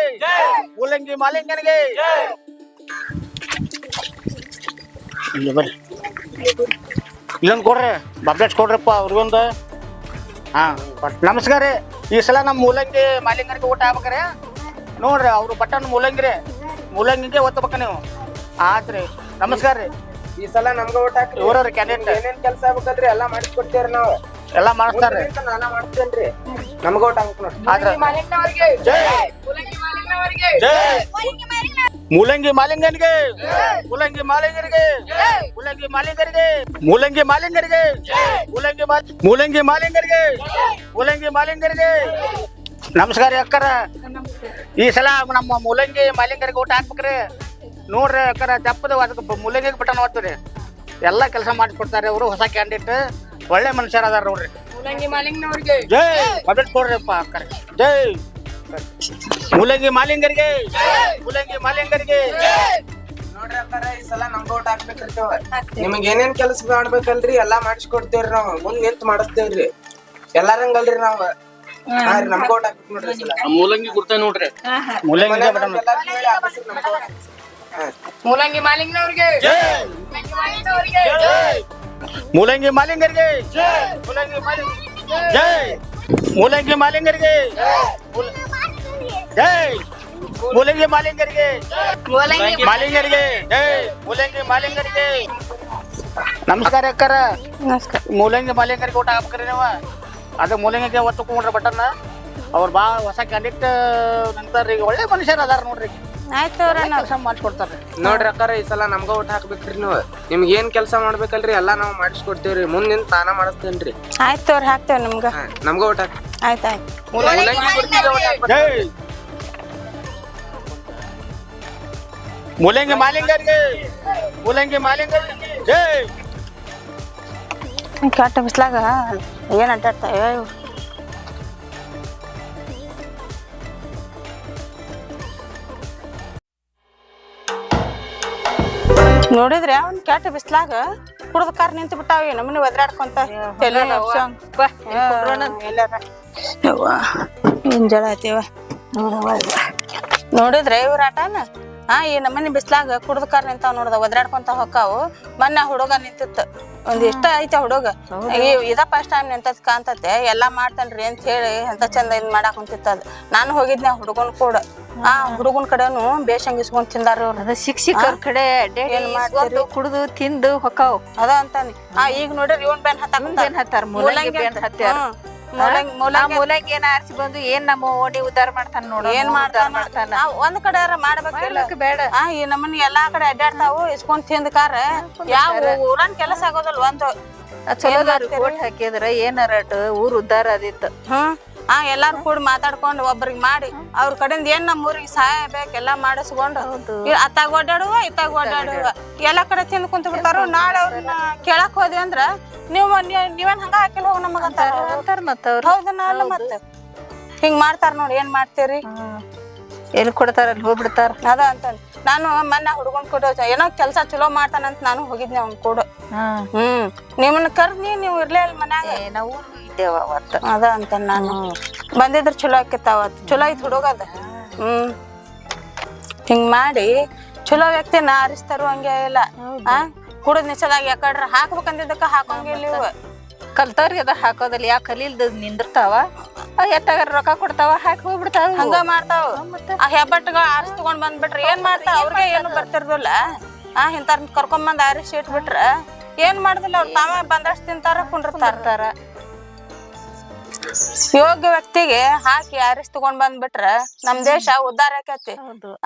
ಮೂಲಂಗಿ ಮಾಲಿಂಗನಿಗೆ. ಇಲ್ಲ ಬರ್ರಿ. ಇಲ್ಲೊಂದು ಕೊಡ್ರಿ ಬಬ್ಲೆಟ್ಸ್ ಕೊಡ್ರಪ್ಪ ಅವ್ರಿಗೊಂದು. ಹಾ ನಮಸ್ಕಾರ ರೀ. ಈ ಸಲ ನಮ್ಮ ಮೂಲಂಗಿ ಮಾಲಿಂಗನಿಗೆ ಊಟ ಆಗ್ಬೇಕ್ರಿ. ನೋಡ್ರಿ ಅವರು ಬಟನ್ ಮೂಲಂಗಿ ರೀ. ಮೂಲಂಗಿಗೆ ಒತ್ತಬೇಕ ನೀವು. ಆತ್ರಿ ನಮಸ್ಕಾರ ರೀ. ಈ ಸಲ ನಮ್ಗೆ ಊಟ ಹಾಕ್ರಿ. ಇವ್ರವ್ರಿ ಕ್ಯಾಂಡಿಡೇಟ್ ಏನೇನು ಕೆಲಸ ಆಗ್ಬೇಕಲ್ರಿ ಎಲ್ಲಾ ಮಾಡಿಸ್ಕೊಡ್ತೀವ್ರಿ ನಾವ್. ಎಲ್ಲ ಮಾಡಿಸ್ತಾರ್ರಿ ನಮಗ ಮೂಲಂಗಿ ಮಾಲಿಂಗನಿಗೆ. ಮೂಲಂಗಿ ಮಾಲಿಂಗರಿಗೆ. ಮೂಲಂಗಿ ಮಾಲಿಂಗರಿಗೆ. ಮೂಲಂಗಿ ಮಾಲಿಂಗರಿಗೆ. ಮೂಲಂಗಿ ಮಾಲ್- ಮೂಲಂಗಿ ಮಾಲಿಂಗರಿಗೆ. ಮೂಲಂಗಿ ಮಾಲಿಂಗರಿಗೆ. ನಮಸ್ಕಾರ ಅಕ್ಕರ. ಈ ಸಲ ನಮ್ಮ ಮೂಲಂಗಿ ಮಾಲಿಂಗರಿಗೆ ಊಟ ಹಾಕ್ಬೇಕ್ರಿ. ನೋಡ್ರಿ ಅಕ್ಕರ ದಪ್ಪದ ಅದಕ್ಕೆ ಮೂಲಂಗಿಗೆ ಬಟನ್ ಓದ್ತೀರಿ ಎಲ್ಲ ಕೆಲಸ ಮಾಡಿಕೊಡ್ತಾರೆ ಅವರು ಹೊಸ ಕ್ಯಾಂಡಿಡೇಟ್ ಒಳ್ಳೆ ಮನುಷ್ಯರ ಅದಾರ ನೋಡ್ರಿ. ಜೈ! ಬಜೆಟ್ ಕೊಡ್ರಿಪ್ಪ ಕರೆಕ್ಟ್. ಜೈ! ಮೂಲಂಗಿ ಮಾಲಿಂಗರಿಗೆ ಮೂಲಂಗಿ ಮಾಲಿಂಗರಿಗೆ. ನೋಡ್ರಿ ಅಕ್ಕಾರ ಈ ಸಲ ನಮ್ಗ ಓಟ್ ಹಾಕ್ಬೇಕಿರ್ತೇವ ನಿಮಗ್ ಏನೇನ್ ಕೆಲಸ ಮಾಡ್ಬೇಕಲ್ರಿ ಎಲ್ಲಾ ಮಾಡಿಸ್ಕೊಡ್ತೇವ್ರಿ ನಾವ್. ಮುಂದ್ ನಿಂತ್ ಮಾಡಿಸ್ತೇವ್ರಿ. ಎಲ್ಲಾರಂಗಲ್ರಿ ನಾವ್. ಹಾ ರೀ ನಮ್ಗ ಓಟ್ ಹಾಕ್ಬೇಕು ನೋಡ್ರಿ ಈ ಸಲ. ಆ ಮೂಲಂಗಿ ಗುರ್ತ ನೋಡ್ರಿ. ಮೂಲಂಗಿ ಬಟನ್. ಎಲ್ಲಾರ್ಗೂ ಹೇಳಿ ಹಾಕಿಸ್ರಿ ನಮ್ಗ vote ಹಾಕ್ಸಿ. ಹಾ. ಮೂಲಂಗಿ ಮಾಲಿಂಗ್ನವ್ರಿಗೆ. ಮೂಲಂಗಿ ಮಾಲಿಂಗರಿಗೆ ಮೂಲಂಗಿ ಮಾಲಿಂಗ ಜೈ ಮೂಲಂಗಿ ಮಾಲಿಂಗರಿಗೆ ಮೂಲ- ಜೈ ಮೂಲಂಗಿ ಮಾಲಿಂಗರಿಗೆ ಮಾಲಿಂಗರಿಗೆ ಜೈ ಮೂಲಂಗಿ ಮಾಲಿಂಗರಿಗೆ ನಮಸ್ಕಾರ ಅಕ್ಕರ ನಮಸ್ಕಾರ ಮೂಲಂಗಿ ಮಾಲಿಂಗರಿಗೆ ಊಟ ಹಾಕ್ಬೇಕ್ರಿ ನೀವು ಅದು ಮೂಲಂಗಿಗೆ ಒತ್ತು ತಗೊಂಡ್ರಿ ಬಟನ್ ಅವ್ರು ಭಾಳ ಹೊಸ ಕ್ಯಾಂಡಿಡೇಟ್ ನಿಂತಾರ್ರಿ ಒಳ್ಳೆ ಮನುಷ್ಯರು ಅದಾರ ನೋಡ್ರಿ ಆಯ್ತು ಕೆಲಸ ಮಾಡಿಕೊಡ್ತಾರೆ ನೋಡ್ರಿ ಅಕ್ಕಾರ ಈ ಸಲ ನಮ್ಗ ಊಟ ಹಾಕ್ಬೇಕ್ರಿ ನೀವು ನಿಮ್ಗೆ ಏನ್ ಕೆಲಸ ಮಾಡ್ಬೇಕಲ್ರಿ ಎಲ್ಲಾ ನಾವು ಮಾಡಿಸ್ಕೊಡ್ತೇವ್ರಿ ಮುಂದಿನ ನಿಂತ್ ತಾನ ಮಾಡಿಸ್ತೇನ್ರಿ ಆಯ್ತು ತೋರಿ ಹಾಕ್ತೇವೆ ನಿಮ್ಗೆ ಹಾ, ನಮ್ಗ ಊಟ ಹಾಕಿ ಆಯ್ತು ಆಯ್ತು ಮೂಲಂಗಿ ಗುರ್ತಿಗೆ vote ಹಾಕ್ಬೇಕು. ಜೈ ಮೂಲಂಗಿ ಮಾಲಿಂಗರಿಗೆ ಮೂಲಂಗಿ ಮಾಲಿಂಗರಿಗೆ ಜೈ ಕೆಟ್ಟ ಬಿಸ್ಲಾಗ ಏನ್ ಅಡ್ಡಾಡ್ತಾವೆ ಇವು ನೋಡಿದ್ರೆ ಅವ್ನ್ ಕೆಟ್ಟ ಬಿಸ್ಲಾಗ ಕುಡ್ದ ಕಾರ್ ನಿಂತು ಬಿಟ್ಟಾವ ನಮ್ಮನ್ನ ಒದ್ರಾಡ್ಕೊಂತ ಎಲ್ಲ ನಡ್ಸ್ಯಂಗ್. ಎಲ್ಲಾರ. ಯವ್ವ, ಏನ್ ಜಳ ಐತಿವ ನೋಡಿದ್ರೆ ಇವ್ರ ಆಟನ? ಹಾ ಈ ನಮ್ಮನೆ ಬಿಸ್ಲಾಗ ಕುಡ್ದ ಕಾರ್ ನಿಂತಾವ್ ನೋಡ್ದ ಒದ್ರಾಡ್ಕೊಂತ ಹೊಕ್ಕಾವು. ಮೊನ್ನೆ ಹುಡುಗ ನಿಂತಿತ್ತು. ಒಂದ್ ಇಷ್ಟ ಐತೆ ಹುಡುಗ. ಈ- ಇದ ಫಸ್ಟ್ ಟೈಮ್ ನಿಂತದ್ ಕಾಂತತೆ ಎಲ್ಲಾ ಮಾಡ್ತಾನ್ರಿ ಅಂತ ಹೇಳಿ ಎಂತ ಚಂದ ಇದ್ ಮಾಡಾಕ್ ಕುಂತಿತ್ತ ಅದ್. ನಾನು ಹೋಗಿದ್ನೆ ಆ ಹುಡುಗನ್ ಕೂಡ. ಆ ಹುಡುಗನ್ ಕಡೆನು ಬೇಷಂಗ್ ಇಸ್ಕೊಂಡ್ ತಿಂದಾರ ಅದ ಶಿಕ್ಷಕರ ಕಡೆ? ಕುಡ್ದು ತಿಂದು ಹೊಕ್ಕಾವು. ಅದ ಅಂತಾನಿ. ಆ ಈಗ ನೋಡ್ರಿ ಇವನ್ ಬೆನ್ ಹತ್ತಾಕ ಬೆನ್ ಹತ್ತಾರ ಮೂಲಂಗಿ ಬೆನ್ ಹತ್ಯಾರ. ಮೂಲಂಗಿ ಮೂಲಂಗಿ ಮೂಲಂಗಿ ಏನ್ ಆರಿಸಿ ಬಂದು ಏನ್ ನಮ್ಮ ಓಡಿ ಉದ್ದಾರ ಮಾಡ್ತಾನ ನೋಡ ಏನ್ ಮಾಡ್ತಾನ? ಆ, ಒಂದ್ ಕಡೆ ಮಾಡ್ಬೇಕು ಬೇಡ. ಆ ಈ ನಮ್ಮನ್ನ ಎಲ್ಲಾ ಕಡೆ ಅಡ್ಡಾಡ್ತಾವು ಇಸ್ಕೊಂಡ್ ತಿಂದ ಕಾರ. ಯಾವ ಊರನ್ ಕೆಲಸ ಆಗೋದಲ್ಲ ಒಂದು ಓಟ್ ಹಾಕಿದ್ರ ಏನಾರ ಊರ್ ಉದ್ದಾರ ಆದಿತ್ತು ಹ್ಮ್ ಆ ಎಲ್ಲಾರು ಕೂಡ ಮಾತಾಡ್ಕೊಂಡು ಒಬ್ರಿಗೆ ಮಾಡಿ ಅವ್ರ ಕಡೆಯಿಂದ ಏನ್ ನಮ್ಮ ಊರಿಗೆ ಸಹಾಯ ಬೇಕು ಎಲ್ಲ ಮಾಡಿಸ್ಕೊಂಡು ಅತ್ತಾಗ ಓಡಾಡುವ ಇತ್ತಾಗ ಓಡಾಡುವ. ಎಲ್ಲ ಕಡೆ ತಿಂದು ಕುಂತ ಬಿಡ್ತಾರ ನಾಳೆ ಅವ್ರನ್ನ ಕೇಳಕ್ ಹೋದ್ವಿ ಅಂದ್ರ ನೀವು ನೀವ್- ನೀವೇನ್ ಹಂಗ ಹಾಕಿಲ್ಲ ಹೋಗ ನಮಗ ಅಂತಾರ. ಮತ್ತ ಹೌದನ ಮತ್ತ. ಹಿಂಗ್ ಮಾಡ್ತಾರ ನೋಡಿ ಏನ್ ಮಾಡ್ತೀರಿ? ಎಲ್ಲಿ ಕೊಡ್ತಾರ ಅಲ್ಲಿ ಹೋಗ್ಬಿಡ್ತಾರ? ಅದ ಅಂತ ನಾನು ಮೊನ್ನೆ ಹುಡ್ಕೊಂಡ್ ಕೊಡ ಏನೋ ಕೆಲ್ಸ ಚಲೋ ಮಾಡ್ತಾನಂತ ನಾನು ಹೋಗಿದ್ನಿ ಅವ್ನ್ ಕೂಡ. ಹ್ಮ್. ನಿಮ್ಮನ್ನ ಕರ್ದಿ ನೀವು ಇರ್ಲೇ ಇಲ್ಲ ಮನ್ಯಾಗ. ನಾವು ಇದ್ದೇವ ಅವತ್ತ. ಅದ ಅಂತ ನಾನು. ಬಂದಿದ್ರ ಚಲೋ ಆಕಿತ್ತ ಅವತ್ ಚಲೋ ಐತ್ ಹುಡುಗದ ಹ್ಮ್. ಹಿಂಗ್ ಮಾಡಿ ಚಲೋ ವ್ಯಕ್ತಿನ ಆರಿಸ್ತಾರು ಹಂಗೆ ಇಲ್ಲ. ಆ? ಕುಡದ್ ನಿಚದಾಗ ಯಾಕಡ್ರ ಹಾಕ್ಬೇಕಂದಿದ್ದಕ್ಕ ಹಾಕಂಗಿಲ್ಲ ಇವ ಕಲ್ತವ್ರಿಗೆ ಅದ ಹಾಕೋದಲ್ಲಿ ಯಾಕೆ ಕಲೀಲ್ದ ನಿಂದಿರ್ತಾವ. ಅವ್ ಎತ್ತಾಗ ರೊಕ್ಕ ಕೊಡ್ತಾವ ಹಾಕಿ ಹೋಗ್ಬಿಡ್ತಾವ ಹಂಗ ಮಾಡ್ತಾವ. ಆ ಹೆಬ್ಬಟ್ಟಗಳು ಆರಿಸ್ ತಗೊಂಡ್ ಬಂದ್ಬಿಟ್ರ ಏನ್ ಮಾಡ್ತಾವ ಅವ್ರಿಗೆ ಏನು ಬರ್ತಿರ್ದಿಲ್ಲ. ಆ ಇಂತಾರ ಕರ್ಕೊಂಡ್ ಬಂದ್ ಆರಿಸಿ ಇಟ್ಬಿಟ್ರ ಏನ್ ಮಾಡುದಿಲ್ಲ ಅವ್ರು ತಾವ ಬಂದಷ್ಟು ತಿಂತಾರ ಕುಂಡಿರ್ತಾರ ಯೋಗ್ಯ ವ್ಯಕ್ತಿಗೆ ಹಾಕಿ ಆರಿಸ್ ತಗೊಂಡ್ ಬಂದ್ಬಿಟ್ರ ನಮ್ ದೇಶ ಉದ್ದಾರ ಆಕೇತಿ.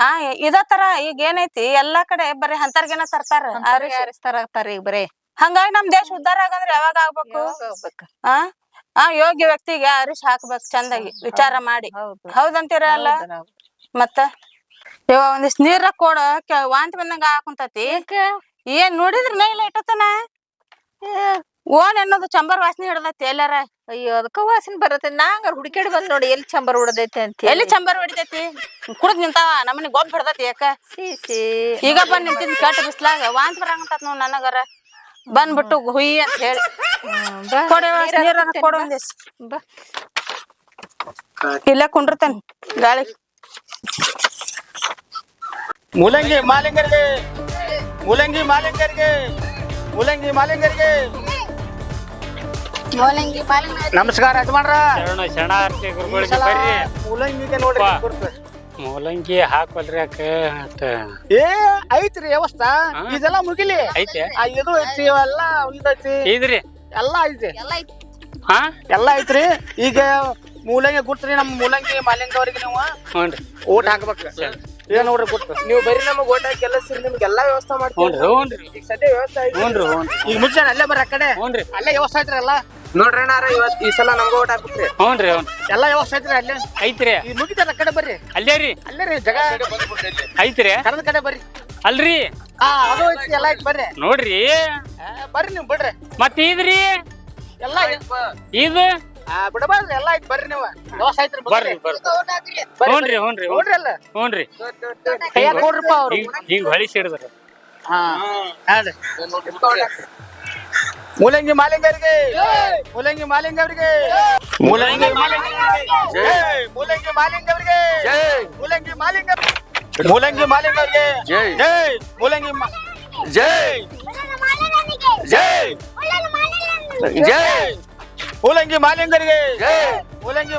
ಆ ಇದ ತರ ಈಗ ಏನೈತಿ ಎಲ್ಲಾ ಕಡೆ ಬರೀ ಹಂತರ್ಗೇನ ತರ್ತಾರ ಆರಿಸ್ತಾರ ಈಗ ಬರೇ. ಹಂಗಾಗಿ ನಮ್ ದೇಶ ಉದ್ಧಾರ ಆಗಂದ್ರ ಯಾವಾಗ ಆಗ್ಬೇಕು? ಆ? ಆ ಯೋಗ್ಯ ವ್ಯಕ್ತಿಗೆ ಅರಿಶ್ ಹಾಕ್ಬೇಕು ಚಂದಾಗಿ ವಿಚಾರ ಮಾಡಿ. ಹೌದು. ಹೌದಂತೀರ ಅಲ್ಲ ಮತ್ತ? ಇವ ಒಂದಿಷ್ಟ್ ನೀರ ಕೊಡ ವಾಂತಿ ಬಂದಂಗ ಹಾಕುಂತತಿ ಏನ್ ನೋಡಿದ್ರ ಇಲ್ಲ ಇಟ್ಟತನ? ಓನ್ ಅನ್ನೋದು ಚಂಬರ್ ವಾಸನೆ ಹಿಡ್ದತಿ ಎಲ್ಲಾರ? ಅಯ್ಯೋ ಅದಕ್ಕ ವಾಸನೆ ಬರತ್ತೆ. ನಾಂಗ ಹುಡುಕಾಡಿ ಬಂದ್ ನೋಡಿ ಎಲ್ಲಿ ಚಂಬರ್ ಹೊಡೆದೈತೆ ಅಂತ ಎಲ್ಲಿ ಚಂಬರ್ ಹೊಡಿತೈತಿ? ಕುಡ್ದ್ ನಿಂತಾವ ನಮ್ಮನಿ ಗೊಬ್ಬ ಹಿಡ್ದತಿ ಯಾಕ? ಈಗ ಬಂದ್ ನಿಂತಿದ್ ಕೆಟ್ಟ ಬಿಸ್ಲಾಗ ವಾಂತಿ ಬರಂಗತ್ತ ನೋಡ್ ನನಗರ. ಬಂದ್ಬಿಟ್ಟು ಹುಯ್ ಅಂತ ಹೇಳಿ ಕೊಡಿ ನೀರ ಕೊಡು ಒಂದಿಸ್ ಬಾ ಇಲ್ಲೇ ಕುಂಡಿರ್ತೇನೆ ಗಾಳಿ ಮೂಲಂಗಿ ಮಾಲಿಂಗರಿಗೆ ಮೂಲಂಗಿ ಮಾಲಿಂಗರಿಗೆ ಮೂಲಂಗಿ ಮಾಲಿಂಗರಿಗೆ ನಮಸ್ಕಾರ ಯಜಮಾನ್ರ ಶರಣ ಶರಣಾರ್ಥಿ ಗುರುಗಳಿಗೆ ಈ ಸಲ ಬರ್ರಿ ಮೂಲಂಗಿಗೆ ನೋಡ್ರಿ ವಾ. ಗುರ್ತು. ಮೂಲಂಗಿ ಹಾಕಲ್ರಿ ಅಕ್ಕ ಅಷ್ಟ ಏ ಐತ್ರಿ ವ್ಯವಸ್ಥಾ. ಹಾ. ಇದೆಲ್ಲ ಮುಗಿಲಿ. ಐತೆ? ಆ, ಇದು ಐತಿ ಎಲ್ಲ ಇದೈತಿ ಇದ್ರಿ? ಎಲ್ಲ ಐತಿ. ಹಾ? ಎಲ್ಲ ಐತ್ರಿ. ಈಗ ಮೂಲಂಗಿ ಗುರ್ತ್ರಿ ನಮ್ಮ ಮೂಲಂಗಿ ಮಾಲಿಂಗ ಅವ್ರಿಗೆ ನೀವು. ಹ್ಞೂನ್ರಿ. ಓಟ್ ಹಾಕ್ಬೇಕು. ಏನ್ ನೋಡ್ರಿ ಕೊಟ್ಟು ನೀವು ಬರೀ ನಮಗೆ ಓಟ್ ಹಾಕಿ ಕೆಲಸ ನಿಮ್ಗೆ ಎಲ್ಲಾ ವ್ಯವಸ್ಥೆ ಮಾಡ್ತೀವಿ. ಹ್ಞೂ ರೀ ಈಗ ಸದ್ಯ ವ್ಯವಸ್ಥೆ ಆಯ್ತು ಹ್ಞೂ ಹ್ಞೂನ್ರಿ ಈಗ ಮುಂಚೆ ಅಲ್ಲೇ ಬರ್ರಿ ಆ ಕಡೆ. ಹ್ಞೂನ್ರಿ ಅಲ್ಲೇ ವ್ಯವಸ್ಥೆ ಐತ್ರಿ ಅಲ್ಲ ನೋಡ್ರಿ ಅಣ್ಣಾರ ಇವತ್ತು ಈ ಸಲ ನಮ್ಗೆ ಓಟ್ ಹಾಕ್ಬಿಟ್ರಿ. ಹ್ಞೂನ್ರಿ ಹ್ಞೂ ಎಲ್ಲ ವ್ಯವಸ್ಥೆ ಐತ್ರಿ ಅಲ್ಲೇ? ಐತ್ರಿ. ಈಗ ಮುಗಿತಾರ ಆ ಕಡೆ ಬರ್ರಿ. ಅಲ್ಲೇ ರೀ. ಅಲ್ಲೇ ರೀ ಜಗ ಐತ್ರಿ. ಕಡದ ಕಡೆ ಬರ್ರಿ. ಅಲ್ರಿ. ಹಾ ಅದು ಐತಿ ಎಲ್ಲ ಐತಿ ಬರ್ರಿ. ನೋಡ್ರಿ. ಆ, ಬರ್ರಿ ನೀವು ಬಿಡ್ರಿ ಮತ್ತೆ ಇದ್ರಿ. ಎಲ್ಲ ಇದು ಆ, ಬಿಡಬಾರ್ದು ಎಲ್ಲ ಐತಿ ಬರ್ರಿ ನೀವು. ದೋಸ್ ಐತ್ರಿ ಬರ್ರಿ ಬರ್ರಿ. ಹ್ಞೂನ್ರಿ ಹ್ಞೂನ್ರಿ ನೋಡ್ರಿ ಅಲ್ಲ ಹ್ಞೂನ್ರಿ ಕೈಯಾಗ ಕೊಡ್ರಪ್ಪ ಅವ್ರು. ಹಿಂಗ್ ಹಿಂಗ್ ಹೊಳಿಸಿ ಮೂಲಂಗಿ ಹಾ ಹೇಳ್ರಿ ಮೂಲಂಗಿ ಮಾಲಿಂಗರಿಗೆ. ಮೂಲಂಗಿ ಮಾಲಿಂಗ ಅವರಿಗೆ ಮೂಲಂಗಿ ಮಾಲಿಂಗ ಮೂಲಂಗಿ ಮಾಲಿಂಗ ಅವರಿಗೆ ಮೂಲಂಗಿ ಮಾಲಿಂಗ ಮೂಲಂಗಿ ಮಾಲಿಂಗ ಅವರಿಗೆ ಜೈ. ಮೂಲಂಗಿ ಮಾ- ಜೈ. ಜೈ. ಜೈ. ಮೂಲಂಗಿ ಮಾಲಿಂಗರಿಗೆ. ಮೂಲಂಗಿ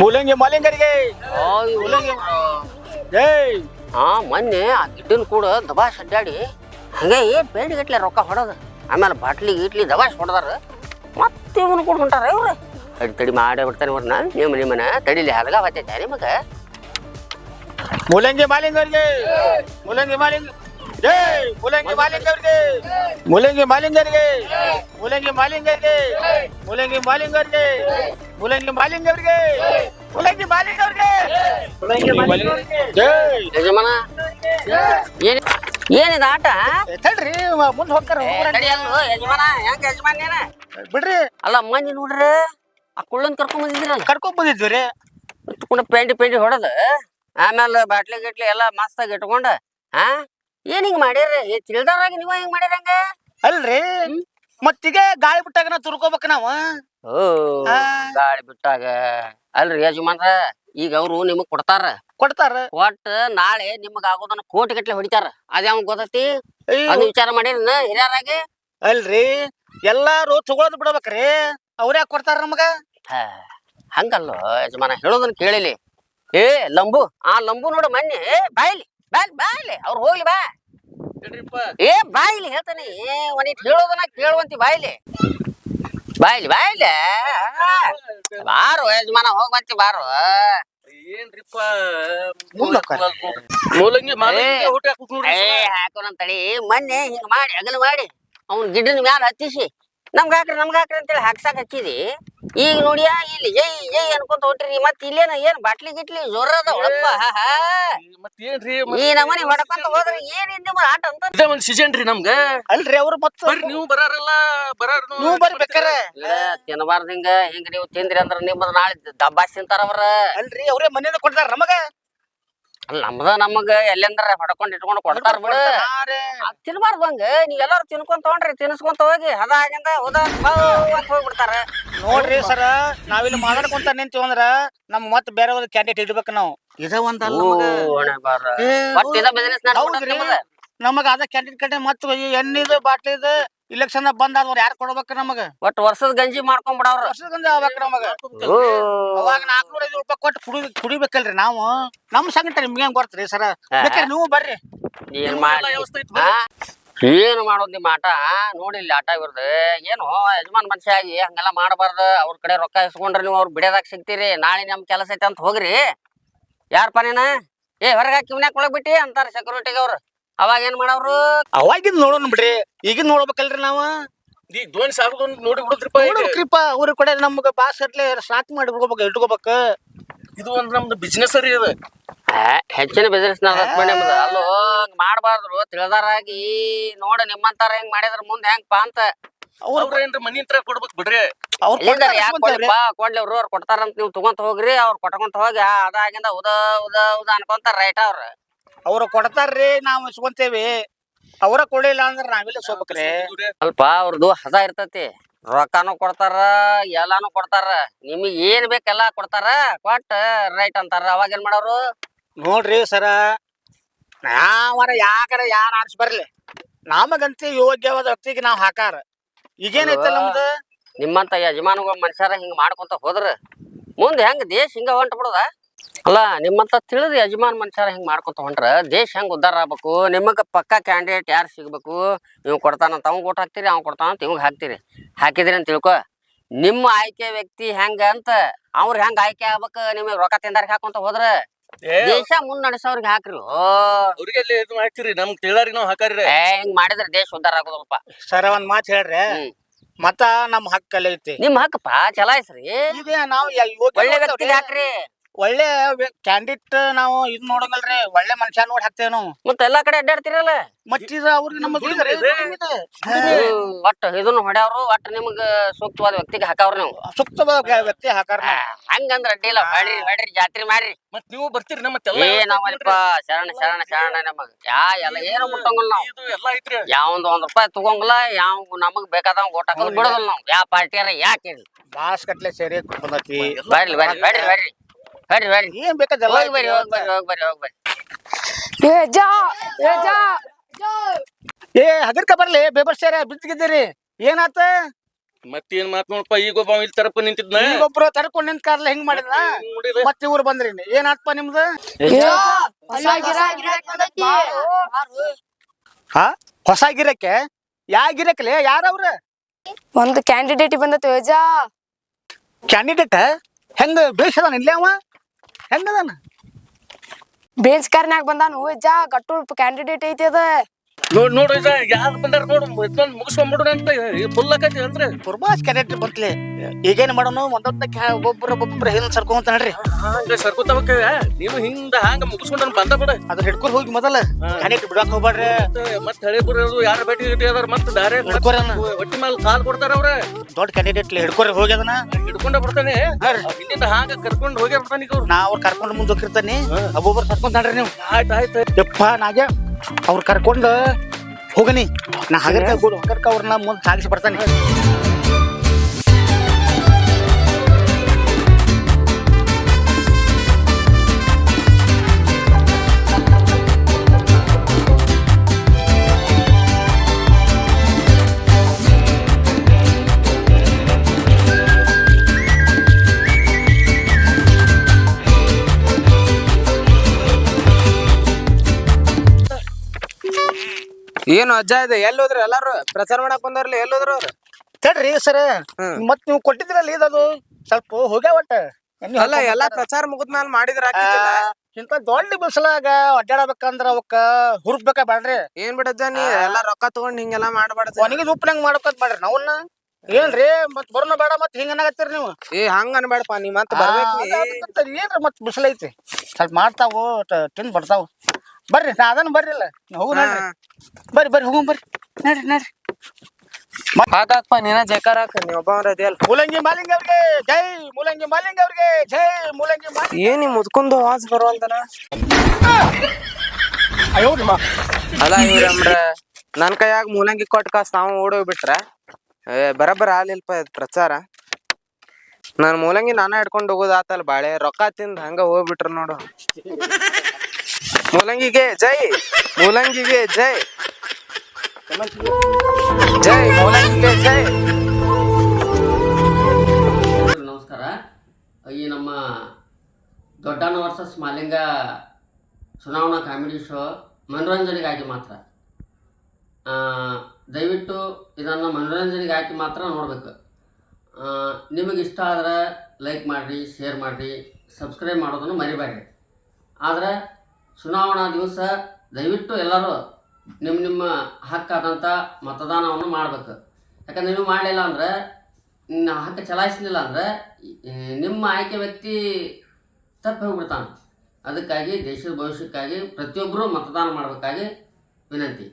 ಮೂಲಂಗಿ ಮಾಲಿಂಗರಿಗೆ. ಮೂಲಂಗಿ ಜೈ ಹಾ ಮೊನ್ನೆ ಆ ಗಿಡ್ಡನ್ ಕೂಡ ದಬಾಸ್ ಅಡ್ಡಾಡಿ ಹಂಗೆ ಏನು ಬೇಡಿಗಟ್ಲೆ ಗಟ್ಲೆ ರೊಕ್ಕ ಹೊಡೋದು. ಆಮೇಲೆ ಬಾಟ್ಲಿ ಇಟ್ಲಿ ದಬಾಸ್ ಹೊಡೆದಾರ. ಮತ್ತೆ ಇವನು ಕೂಡ ಹೊಂಟಾರ ಇವ್ರು. ತಡಿ ತಡಿ ಮಾಡೇ ಬಿಡ್ತಾನೆ ಇವ್ರನ್ನ ನಿಮ್ಮ ನಿಮ್ಮನ ತಡಿಲಿ ಹಲಗ ಬತ್ತೈತೆ ನಿಮಗೆ. ಮೂಲಂಗಿ ಮಾಲಿಂಗರಿಗೆ. ಮೂಲಂಗಿ ಮಾಲಿಂಗ ಜೈ ಮೂಲಂಗಿ ಮಾಲಿಂಗ ಅವರಿಗೆ ಮೂಲಂಗಿ ಮಾಲಿಂಗ ಅವರಿಗೆ ಮೂಲಂಗಿ ಮಾಲಿಂಗ ಅವರಿಗೆ ಮೂಲಂಗಿ ಮಾಲಿಂಗ ಅವರಿಗೆ ಮೂಲಂಗಿ ಮಾಲಿಂಗ ಅವರಿಗೆ ಮೂಲಂಗಿ ಮಾಲಿಂಗ ಅವರಿಗೆ ಮೂಲಂಗಿ ಮಾಲಿಂಗ ಅವರಿಗೆ ಜೈ ಯಜಮಾನ ಏನ್ ಏನಿದ ಆಟ ಏ, ತಡ್ರಿ ಮುಂದೆ ಹೋಗ್ತಾರ ತಡಿಯಲ್ಲು ಯಜಮಾನ ಹೆಂಗ ಯಜಮಾನ್ ನೀನ ಬಿಡ್ರಿ ಅಲ್ಲ ಮಂದಿ ನೋಡ್ರಿ ಆ ಕುಳ್ಳನ್ ಕರ್ಕೊಂಡ್ ಬಂದಿದ್ದೀರಲ್ಲ ಕರ್ಕೊಂಡ್ ಬಂದಿದ್ವಿ ರೀ ಇಟ್ಕೊಂಡು ಪೇಂಟಿ ಪೇಂಟಿ ಹೊಡೆದು ಆಮೇಲೆ ಬಾಟ್ಲಿ ಗಿಟ್ಲಿ ಎಲ್ಲ ಮಸ್ತಾಗಿ ಇಟ್ಕೊಂಡ ಹಾ ಏನ್ ಹಿಂಗ್ ಮಾಡ್ಯಾರ? ಏ ನೀವ ಹಿಂಗ್ ಮಾಡಿರಂಗ ಅಲ್ರಿ. ಮತ್ತೀಗ ಗಾಳಿ ಬಿಟ್ಟಾಗ ತುರ್ಕೋಬೇಕ ನಾವು? ಓ. ಗಾಳಿ ಬಿಟ್ಟಾಗ. ಅಲ್ರಿ ಯಜಮಾನ್ರ ಈಗ ಅವ್ರು ನಿಮಗ್ ಕೊಡ್ತಾರ. ಕೊಡ್ತಾರ. ಒಟ್ಟ ನಾಳೆ ನಿಮಗ್ ಆಗೋದನ್ನ ಕೋಟಿ ಗಟ್ಲೆ ಹೊಡಿತಾರ. ಅದ್ಯಾವ ಗೊತ್ತೈತಿ? ಅದು ಅದ್ ವಿಚಾರ ಮಾಡಿರ ಹಿರಿಯರಾಗಿ? ಅಲ್ರಿ. ಎಲ್ಲಾರು ತಗೊಳದ್ ಬಿಡ್ಬೇಕ್ರಿ. ಅವ್ರ ಯಾಕೆ ಕೊಡ್ತಾರ ನಮಗ? ಹಂಗಲ್ಲೋ ಯಜಮಾನ ಹೇಳೋದನ್ನ ಕೇಳಿಲಿ. ಏ ಲಂಬು ಆ ಲಂಬು ನೋಡು ಮೊನ್ನೆ ಏ, ಬಾಯ್ಲಿ ಬಾಯ್ಲಿ ಬಾಯ್ಲಿ ಅವ್ರು ಹೋಗ್ಲಿ ಬಾ. ಏ ಬಾಯ್ಲಿ ಹೇಳ್ತಾನೆ ಏ ಒಂದಿಟ್ ಹೇಳೋದನ್ನ ಕೇಳುವಂತಿ ಬಾಯ್ಲಿ. ಬಾಯ್ಲಿ ಬಾಯ್ಲಿ. ಆ, ಬಾರೋ ಯಜಮಾನ ಹೋಗುವಂತಿ ಬಾರೋ. ಏನ್ರಿಪ್ಪ. ಮೂಲಂಗಿ ಹಾಕೋಣ ತಡಿ ಮೊನ್ನೆ ಹಿಂಗ್ ಮಾಡಿ ಅಗಲ ಮಾಡಿ ಅವ್ನ ಗಿಡ್ಡನ ಮ್ಯಾಲ ಹತ್ತಿಸಿ ನಮ್ಗ್ ಹಾಕ್ರಿ ನಮ್ಗ ಹಾಕ್ರಿ ಅಂತೇಳಿ ಹಾಕ್ಸಾಕ್ ಹಚ್ಚಿದಿ. ಈಗ ನೋಡಿಯಾ ಇಲ್ಲಿ ಏಯ್ ಏಯ್ ಅನ್ಕೊಂತ ಹೊಂಟ್ರಿ ಮತ್ ಇಲ್ಲೇನ ಏನ್ ಬಾಟ್ಲಿ ಗಿಟ್ಲಿ ಜೋರ ಅದ ಮತ್ತೇನ್ರಿ ಈ ನಮನಿ ಹೊಡ್ಕೊಂತ ಹೋದ್ರೆ ಏನ್ ನಿಮ್ಮ ಆಟ ಅಂತ ಇದೇ ಒಂದ್ ಸೀಸನ್ ರೀ ನಮ್ಗ. ಅಲ್ರಿ ಅವ್ರು ಮತ್ತ ಬರ್ರಿ ನೀವು ಬರಾರಲ್ಲ ಬರಾರ ನೀವು ಬರ್ಬೇಕಾರ. ಬೇಕಾರೆ ತಿನ್ನಬಾರ್ದು ಹಿಂಗ ಹಿಂಗ ನೀವು ತಿಂದ್ರಿ ಅಂದ್ರ ನಿಮ್ಮದ ನಾಳೆ ದಬ್ಬಾಸ್ ತಿಂತಾರ ಅವ್ರ. ಅಲ್ರಿ ಅವ್ರೇ ಮನೆಯಿಂದ ಕೊಡ್ತಾರ ನಮಗ. ನಮ್ದ ನಮಗ ಎಲ್ಲೆಂದ್ರ ಹೊಡ್ಕೊಂಡ್ ಇಟ್ಕೊಂಡ್ ಕೊಡ್ತಾರ ಬಿಡು. ಅದ್ ತಿನ್ಬಾರ್ದು ಹಂಗ ನೀವ್ ಎಲ್ಲಾರು ತಿನ್ಕೊಂತ ತಗೊಂಡ್ರಿ ತಿನ್ಸ್ಕೊಂತ ಹೋಗಿ. ಹದ ಆಗಿಂದ ಹೋದ ಅಂತ ಹೋಗ್ಬಿಡ್ತಾರ. ನೋಡ್ರಿ ಸರ ನಾವಿಲ್ಲಿ ಮಾತಾಡ್ಕೊಂತ ನಿಂತೀವಂದ್ರ ನಮ್ ಮತ್ ಬೇರೆ ಒಂದು ಕ್ಯಾಂಡಿಡೇಟ್ ಇಡ್ಬೇಕು ನಾವು. ಇದ ಒಂದ್ ಬಿಸಿನೆಸ್. ನಮಗ ಅದ ಕ್ಯಾಂಡಿಡೇಟ್ ಕಡೆ ಮತ್ ಎಣ್ಣಿದು ಬಾಟ್ಲಿದು ಇಲೆಕ್ಷನ್ ಬಂದಾದವ್ರ ಯಾರು ಕೊಡ್ಬೇಕು ನಮಗ? ಒಟ್ಟು ವರ್ಷದ ಗಂಜಿ ಮಾಡ್ಕೊಂಡ್ ವರ್ಷದ ಗಂಜಿ ಆಗ್ಬೇಕು ನಮಗ. ಅವಾಗ ನಾಲ್ಕನೂರ ಐದು ರೂಪಾಯಿ ಕೊಟ್ಟು ಕುಡಿ ಕುಡಿಬೇಕಲ್ರಿ ನಾವು. ನಮ್ ಸಂಗಟ ನಿಮ್ಗೆ ಹೆಂಗ್ ಬರ್ತ್ರಿ ಸರ? ಬೇಕಾದ್ರೆ ನೀವು ಬರ್ರಿ. ಏನ್ ಮಾಡಿ. ಏನು ಮಾಡೋದ್ ನಿಮ್ಮ ಆಟ? ನೋಡಿಲ್ಲ ಆಟ ಇವ್ರದ್ದು ಏನು ಯಜಮಾನ್ ಮನುಷ್ಯ ಆಗಿ ಹಂಗೆಲ್ಲ ಮಾಡಬಾರ್ದು. ಅವ್ರ ಕಡೆ ರೊಕ್ಕ ಇಸ್ಕೊಂಡ್ರೆ ನೀವು ಅವ್ರು ಬಿಡೋದಾಗ ಸಿಗ್ತೀರಿ. ನಾಳೆ ನಮ್ಮ ಕೆಲಸ ಐತೆ ಅಂತ ಹೋಗ್ರಿ. ಯಾರ್ ಪನೇನ? ಏ ಹೊರಗೆ ಹಾಕಿ ಮನ್ಯಾಗ ಬಿಟ್ಟಿ ಅಂತಾರ ಸೆಕ್ಯೂರಿಟಿಗೆ ಅವ್ರು ಅವಾಗ ಏನ್ ಮಾಡವ್ರು? ಅವಾಗಿದ್ ನೋಡೋಣ ಬಿಡ್ರಿ. ಈಗಿನ ನೋಡ್ಬೇಕಲ್ರಿ ನಾವು. ಈಗ ದೋಣಿ ಸಾಕು ನೋಡಿ ಬಿಡುದ್ರಿಪ್ಪ. ನೋಡ್ಬೇಕ್ರಿಪ್ಪ ಅವ್ರ ಕಡೆ ನಮ್ಗ ಬಾಸ್ ಅಟ್ಲೆ ಸ್ಟಾರ್ಟ್ ಮಾಡಿ ಬಿಡ್ಕೋಬೇಕು ಇಟ್ಕೋಬೇಕ. ಇದು ಒಂದ್ ನಮ್ದು ಬಿಸ್ನೆಸ್ ರೀ ಇದು. ಹೆಚ್ಚಿನ ಬಿಸಿನೆಸ್ ಅಲ್ಲೋ ಹಂಗ್ ಮಾಡ್ಬಾರ್ದ್ರು ತಿಳಿದಾರಾಗಿ. ನೋಡ ನಿಮ್ಮಂತಾರ ಹೆಂಗ್ ಮಾಡಿದ್ರ ಮುಂದೆ ಹೆಂಗ್ಪ ಅಂತ. ಅವ್ರ ಏನ್ರಿ ಮನಿ ಹತ್ರ ಕೊಡ್ಬೇಕು ಬಿಡ್ರಿ. ಅವ್ರ ಕೊಡ್ಲಿ ಅವ್ರು ಅವ್ರು ಕೊಡ್ತಾರಂತ ನೀವು ತಗೊಂತ ಹೋಗ್ರಿ ಅವ್ರ ಕೊಟ್ಕೊಂತ ಹೋಗಿ ಅದಾಗಿಂದ ಉದ ಉದ ಉದ ಅನ್ಕೊಂತಾರ ರೈಟ್ ಅವ್ರ. ಅವ್ರ ಕೊಡ್ತಾರ್ರಿ ನಾವು ಇಸ್ಕೊಂತೇವಿ ಅವ್ರ ಕೊಡ್ಲಿಲ್ಲ ಅಂದ್ರೆ ನಾವಿಲ್ಲ ಸೋಬೇಕ್ರಿ ಸ್ವಲ್ಪ ಅವ್ರದ್ದು ಹದ ಇರ್ತತಿ. ರೊಕ್ಕಾನು ಕೊಡ್ತಾರ ಎಲ್ಲಾನು ಕೊಡ್ತಾರ. ನಿಮಗ್ ಏನ್ ಬೇಕೆಲ್ಲ ಕೊಡ್ತಾರ? ಕೊಟ್ಟ ರೈಟ್ ಅಂತಾರ. ಅವಾಗ ಏನ್ ಮಾಡೋರು? ನೋಡ್ರಿ ಸರ ನಾವರ ಯಾಕರ ಯಾರ ಆರ್ಸ್ ಬರ್ಲಿ. ನಮಗಂತೂ ಯೋಗ್ಯವಾದ ವ್ಯಕ್ತಿಗೆ ನಾವು ಹಾಕಾರ. ಈಗೇನೈತೆ ನಮ್ದು? ನಿಮ್ಮಂತ ಯಜಮಾನ ಮನುಷ್ಯರ ಹಿಂಗ್ ಮಾಡ್ಕೊಂತ ಹೋದ್ರ ಮುಂದೆ ಹೆಂಗ್ ದೇಶ ಹಿಂಗ ಹೊಂಟ ಬಿಡದ ಅಲ್ಲ ನಿಮ್ಮಂತ ತಿಳಿದ ಯಜಮಾನ್ ಮನುಷ್ಯರ ಹಿಂಗ್ ಮಾಡ್ಕೊತ ಹೊಂಟ್ರ? ದೇಶ ಹೆಂಗ್ ಉದ್ದಾರ ಆಗ್ಬೇಕು? ನಿಮಗ ಪಕ್ಕಾ ಕ್ಯಾಂಡಿಡೇಟ್ ಯಾರು ಸಿಗ್ಬೇಕು? ನೀವು ಕೊಡ್ತಾನಂತ ಅವ್ನು ಕೊಟ್ಟು ಹಾಕ್ತೀರಿ ಅವ್ನು ಕೊಡ್ತಾನಂತ ಇವಾಗ ಹಾಕ್ತಿರಿ. ಹಾಕಿದ್ರಿ ಅಂತ ತಿಳ್ಕೊ. ನಿಮ್ಮ ಆಯ್ಕೆ ವ್ಯಕ್ತಿ ಹೆಂಗ ಅಂತ ಅವ್ರ ಹೆಂಗ್ ಆಯ್ಕೆ ಆಗ್ಬೇಕು? ನಿಮಗೆ ರೊಕ್ಕ ತಿಂದಾರಿಗೆ ಹಾಕೊಂತ ಹೋದ್ರ? ದೇಶ ಮುನ್ ನಡೆಸೋರ್ಗೆ ಹಾಕ್ರಿ. ಓ. ಅವ್ರಿಗೆ ಇದು ಹಾಕ್ತಿರಿ ನಮ್ ತಿಳಾರಿ ನಾವ್ ಏ ಹಿಂಗ್ ಮಾಡಿದ್ರೆ ದೇಶ ಉದ್ದಾರ ಆಗೋದಪ್ಪ. ಸರ ಒಂದ್ ಮಾತು ಹೇಳ್ರಿ. ಮತ್ತ ನಮ್ ಹಕ್ಕಲ್ಲಿ ಐತಿ. ನಿಮ್ ಹಕ್ಕಪ್ಪ ಚಲಾಯಿಸ್ರಿ. ನಾವು ಒಳ್ಳೆ ವ್ಯಕ್ತಿ ವ್ಯಕ್ತಿಗೆ ಹಾಕ್ರಿ. ಒಳ್ಳೆ ಕ್ಯಾಂಡಿಡೇಟ್ ನಾವು ಇದ್ ನೋಡಂಗಲ್ರಿ ಒಳ್ಳೆ ಮನುಷ್ಯ ನೋಡಿ ಹಾಕ್ತೇವ್ ನಾವು. ಮತ್ತ ಎಲ್ಲಾ ಕಡೆ ಅಡ್ಡಾಡ್ತಿರಲ್ಲ? ಮತ್ತಿದ ಅವ್ರಿಗೆ ನಮ್ಮ ಒಟ್ಟ ಇದನ್ನು ಹೊಡ್ಯಾವ್ರು ಒಟ್ಟ ನಿಮ್ಗ ಸೂಕ್ತವಾದ ವ್ಯಕ್ತಿಗೆ ಹಾಕವ್ರ ನೀವು. ಸೂಕ್ತವಾದ ವ್ಯಕ್ತಿ ಹಾಕಾರ ಹಂಗಂದ್ರ ಅಡ್ಡಿಲ್ಲ ಮಾಡ್ರಿ ಮಾಡ್ರಿ ಜಾತ್ರೆ ಮಾಡ್ರಿ. ಮತ್ ನೀವು ಬರ್ತೀರಿ ನಮ್ಮ ಏ ನಾವಲ್ಪ ಶರಣ ಶರಣ ಶರಣ ನಮಗ. ಯಾ ಎಲ್ಲ ಏನು ಮುಟ್ಟಂಗಿಲ್ಲ ನಾವು. ಇದು ಎಲ್ಲ ಐತ್ರಿ. ಯಾವಂದ್ ಒಂದ್ ರೂಪಾಯಿ ತಗೊಂಗಿಲ್ಲ ಯಾವ ನಮಗ್ ಬೇಕಾದಂಗ ಓಟ್ ಹಾಕೋದ್ ಬಿಡೋದಿಲ್ಲ ನಾವು. ಯಾವ ಪಾರ್ಟಿಯಾರ ಯಾಕೆ ಬಾಸ್ ಕಟ್ಲೆ ಸೇರಿ ಬಂದತಿ ಬರ್ರಿ ಬರ್ರಿ ಬರ್ರಿ. ಬರ್ರಿ ಬರ್ರಿ. ಏನ್ ಬೇಕಾದಲ್ಲ ಹೋಗಿ ಬರ್ರಿ ಹೋಗಿ ಬರ್ರಿ ಹೋಗಿ ಬರ್ರಿ ಹೋಗಿ ಬರ್ರಿ. ಏ ಹಗರ್ಕ ಬರ್ಲಿ ಬೇಬರ್ಸ್ಯಾರ ಬಿದ್ದಿದ್ದೀರಿ ಏನಾತ? ಮತ್ತೇನ್ ಮಾತ್ ನೋಡಪ್ಪ ಈಗ ಒಬ್ಬ ಇಲ್ಲಿ ತರಪ್ಪ ನಿಂತಿದ್ನ. ಒಬ್ರು ತಡ್ಕೊಂಡ್ ನಿಂತ ಕಾರ್ಲ ಹೆಂಗ್ ಮಾಡಿದ್ರ ಹಿಂಗ್ ನೋಡಿದ್ರೆ ಮತ್ ಇವ್ರು ಬಂದ್ರಿ ಏನಾತ್ಪ ನಿಮ್ದು? ಹಾ ಹೊಸ ಗಿರಕ್ಕೆ? ಯಾ ಗಿರಕ್ಲೆ? ಯಾರವ್ರ? ಒಂದು ಕ್ಯಾಂಡಿಡೇಟ್ ಬಂದ ಅಜ್ಜಾ ಕ್ಯಾಂಡಿಡೇಟ್ ಹೆಂಗ್ ಬೇಷದ ಇಲ್ಲೇ ಅವ? ಹೆಂಗದಾನ? ಬೇನ್ಸ್ ಕಾರ್ನ್ಯಾಗ ಬಂದಾನು. ಅಜ್ಜಾ ಗಟ್ಟು ಕ್ಯಾಂಡಿಡೇಟ್ ಐತಿ ಅದ. ನೋಡ್ ನೋಡು ಇದ ಯಾರು ಬಂದಾರ ನೋಡು ಇದನ್ನ ಮುಗಿಸ್ಕೊಂಡ್ಬಿಡೋಣ ಅಂತ ಫುಲ್ ಆಕತಿ ಅಂದ್ರೆ. ಪುರ್ಬಾಸ್ ಕ್ಯಾಂಡಿಡೇಟ್ ಬಂತ್ಲೆ ಈಗೇನ್ ಮಾಡೋಣ ಒಂದೊಂದ ಒಬ್ಬೊಬ್ರ ಒಬ್ಬೊಬ್ರ ಹಿಂದ್ ಸರ್ಕೊಂತ ನಡ್ರಿ. ಹಂಗ ಸರ್ಕೋತಾವಕ್ಕ ನೀನು ಹಿಂದ ಹಂಗ ಮುಗಿಸ್ಕೊಂಡ ಬಂದ ಬಿಡ. ಅದ್ರ ಹಿಡ್ಕೊಂಡ್ ಹೋಗಿ ಮೊದಲ. ಕ್ಯಾಂಡಿಡೇಟ್ ಬಿಡಕ್ ಹೋಗ್ಬೇಡ್ರಿ ಮತ್ತ ಹಳೆ ಬರೋದು ಯಾರ ಭೇಟಿ ಗೀಟಿ ಅದಾರ ಮತ್ತ ದಾರೆ ಹಿಡ್ಕೊರಿ ಒಟ್ಟಿ ಹೊಟ್ಟಿ ಮೇಲೆ ಕಾಲ್ ಕೊಡ್ತಾರ ಅವ್ರ. ದೊಡ್ಡ ಕ್ಯಾಂಡಿಡೇಟ್ ಹಿಡ್ಕೊರಿ ಹೋಗಿ ಅದನ್ನ ಹಿಡ್ಕೊಂಡ ಬಿಡ್ತಾನೆ. ಹಿಂದಿಂದ ಹಾಂಗ ಕರ್ಕೊಂಡು ಹೋಗಿ ಬಿಡ್ತಾನೆ ಈಗ ನಾ ಅವ್ರ ಕರ್ಕೊಂಡ್ ಮುಂದ್ ಹೋಗಿರ್ತಾನೆ ಒಬ್ಬೊಬ್ರು ಸರ್ಕೊಂತ ನಡ್ರಿ ನೀವು. ಆಯ್ತು ಆಯ್ತು. ಯಪ್ಪ ನಾಗ್ಯ. ಅವ್ರ ಕರ್ಕೊಂಡು ಹೋಗನಿ. ನಾ ಹಗರ್ಕ ಹಗರ್ಕ ಅವ್ರನ್ನ ಮುಂದೆ ಸಾಗಿಸಿ ಬರ್ತಾನೆ. ಏನು ಅಜ್ಜ ಇದೆ ಎಲ್ಲಿ ಹೋದ್ರಿ? ಎಲ್ಲಾರು ಪ್ರಚಾರ ಮಾಡಕ್ ಬಂದವ್ರಲ್ಲಿ ಎಲ್ಲಿ ಹೋದ್ರು ಅವ್ರು? ತಡ್ರಿ ಸರ್ ಹ್ಮ್. ಮತ್ ನೀವು ಕೊಟ್ಟಿದ್ರಲ್ಲ ಇದದು ಸ್ವಲ್ಪ ಹೋಗ್ಯಾ ಒಟ್ಟ? ಎಣ್ಣೆ ಅಲ್ಲ ಎಲ್ಲ ಎಲ್ಲಾ ಪ್ರಚಾರ ಮುಗಿದ್ಮೇಲೆ ಮಾಡಿದ್ರ ಆಗ್ತಿದ್ದಿಲ್ಲ? ಇಂತ ದೊಡ್ಡ ಬಿಸಿಲಾಗ ಅಡ್ಡಾಡಬೇಕಂದ್ರ ಅವಕ್ಕ ಹುರ್ಬೇಕ ಬೇಡ್ರಿ ಏನ್ ಬಿಡಜ್ಜ ನೀ ಎಲ್ಲಾ ರೊಕ್ಕ ತಗೊಂಡ್ ಹಿಂಗೆಲ್ಲಾ ಮಾಡ್ಬಾರ್ದು. ಒಣಗಿದ ಉಪ್ಪಿನಂಗ್ ಮಾಡ್ಬೇಕಂತ ಬೇಡ್ರಿ ನಾವನ್ನ? ಏನ್ರಿ ಮತ್ ಬರೋಣ ಬೇಡ ಮತ್ ಹಿಂಗ ಅನ್ನಾಗತ್ತೀರಿ ನೀವು? ಏ ಹಂಗ ಅನ್ಬೇಡಪ್ಪ ನೀ ಮತ್ ಬರ್ಬೇಕ್ ನೀ. ಆ, ಅದ್ ಅದಕ್ಕಂತ ಏನ್ರಿ ಮತ್ ಬಿಸಿಲೈತಿ ಸ್ವಲ್ಪ ಮಾಡ್ತಾವು ಟ- ತಿಂದ್ ಬರ್ತಾವು? ಬರ್ರಿ ನಾ ಅದನ್ನ ಬರ್ರಿ ಅಲ್ಲ. ಹೋಗು ನೋಡ್ರಿ. ಬರ್ರಿ ಬರ್ರಿ ಹೋಗು ಬರ್ರಿ. ನಡ್ರಿ ನಡ್ರಿ. ಹಾಕಾಕ್ಪ ನೀನ ಜಕಾರ ಹಾಕ ನೀ ಅದೇ ಅದಿಯಲ್ಲ ಮೂಲಂಗಿ ಮಾಲಿಂಗ ಅವ್ರಿಗೆ ಜೈ ಮೂಲಂಗಿ ಮಾಲಿಂಗ ಅವ್ರಿಗೆ ಜೈ ಮೂಲಂಗಿ ಮಾಲಿಂಗ. ಏನ್ ನೀ ಮುದ್ಕೊಂಡು ವಾಸ್ ಬರುವಲ್ದನ ಅಲ್ಲ ಇವ್ರಮ್ರ ನನ್ ಕೈಯಾಗ ಮೂಲಂಗಿ ಕೊಟ್ಟು ಕಾಸ್ ನಾವು ಓಡೋಗ್ಬಿಟ್ರ ಏ ಬರಬ್ಬರ ಆಲಿಲ್ಪ ಪ್ರಚಾರ. ನಾನು ಮೂಲಂಗಿ ನಾನ ಹಿಡ್ಕೊಂಡು ಹೋಗೋದ್ ಆತಲ್ಲ ಬಾಳೆ ರೊಕ್ಕ ತಿಂದ ಹಂಗ ಹೋಗ್ಬಿಟ್ರ ನೋಡು. ಮೂಲಂಗಿಗೆ ಜೈ ಮೂಲಂಗಿಗೆ ಜೈ. ಜೈ, ಮೂಲಂಗಿಗೆ ಜೈ. ನಮಸ್ಕಾರ. ಈ ನಮ್ಮ ದೊಡ್ಡಣ್ಣ ವರ್ಸಸ್ ಮಾಲಿಂಗ ಚುನಾವಣಾ ಕಾಮಿಡಿ ಶೋ ಮನೋರಂಜನೆಗಾಗಿ ಮಾತ್ರ. ದಯವಿಟ್ಟು ಇದನ್ನು ಮನೋರಂಜನೆಗಾಗಿ ಮಾತ್ರ ನೋಡಬೇಕು. ನಿಮಗೆ ಇಷ್ಟ ಆದರೆ ಲೈಕ್ ಮಾಡಿರಿ, ಶೇರ್ ಮಾಡಿರಿ, ಸಬ್ಸ್ಕ್ರೈಬ್ ಮಾಡೋದನ್ನು ಮರಿಬೇಡಿ ಆದರೆ ಚುನಾವಣಾ ದಿವಸ ದಯವಿಟ್ಟು ಎಲ್ಲರೂ ನಿಮ್ಮ ನಿಮ್ಮ ಹಕ್ಕಾದಂಥ ಮತದಾನವನ್ನು ಮಾಡಬೇಕು. ಯಾಕಂದ್ರೆ ನೀವು ಮಾಡಲಿಲ್ಲ ಅಂದರೆ ಹಕ್ಕು ಚಲಾಯಿಸಲಿಲ್ಲ ಅಂದರೆ ನಿಮ್ಮ ಆಯ್ಕೆ ವ್ಯಕ್ತಿ ತಪ್ಪಿ ಹೋಗ್ಬಿಡ್ತಾನೆ. ಅದಕ್ಕಾಗಿ ದೇಶದ ಭವಿಷ್ಯಕ್ಕಾಗಿ ಪ್ರತಿಯೊಬ್ಬರೂ ಮತದಾನ ಮಾಡಬೇಕಾಗಿ ವಿನಂತಿ.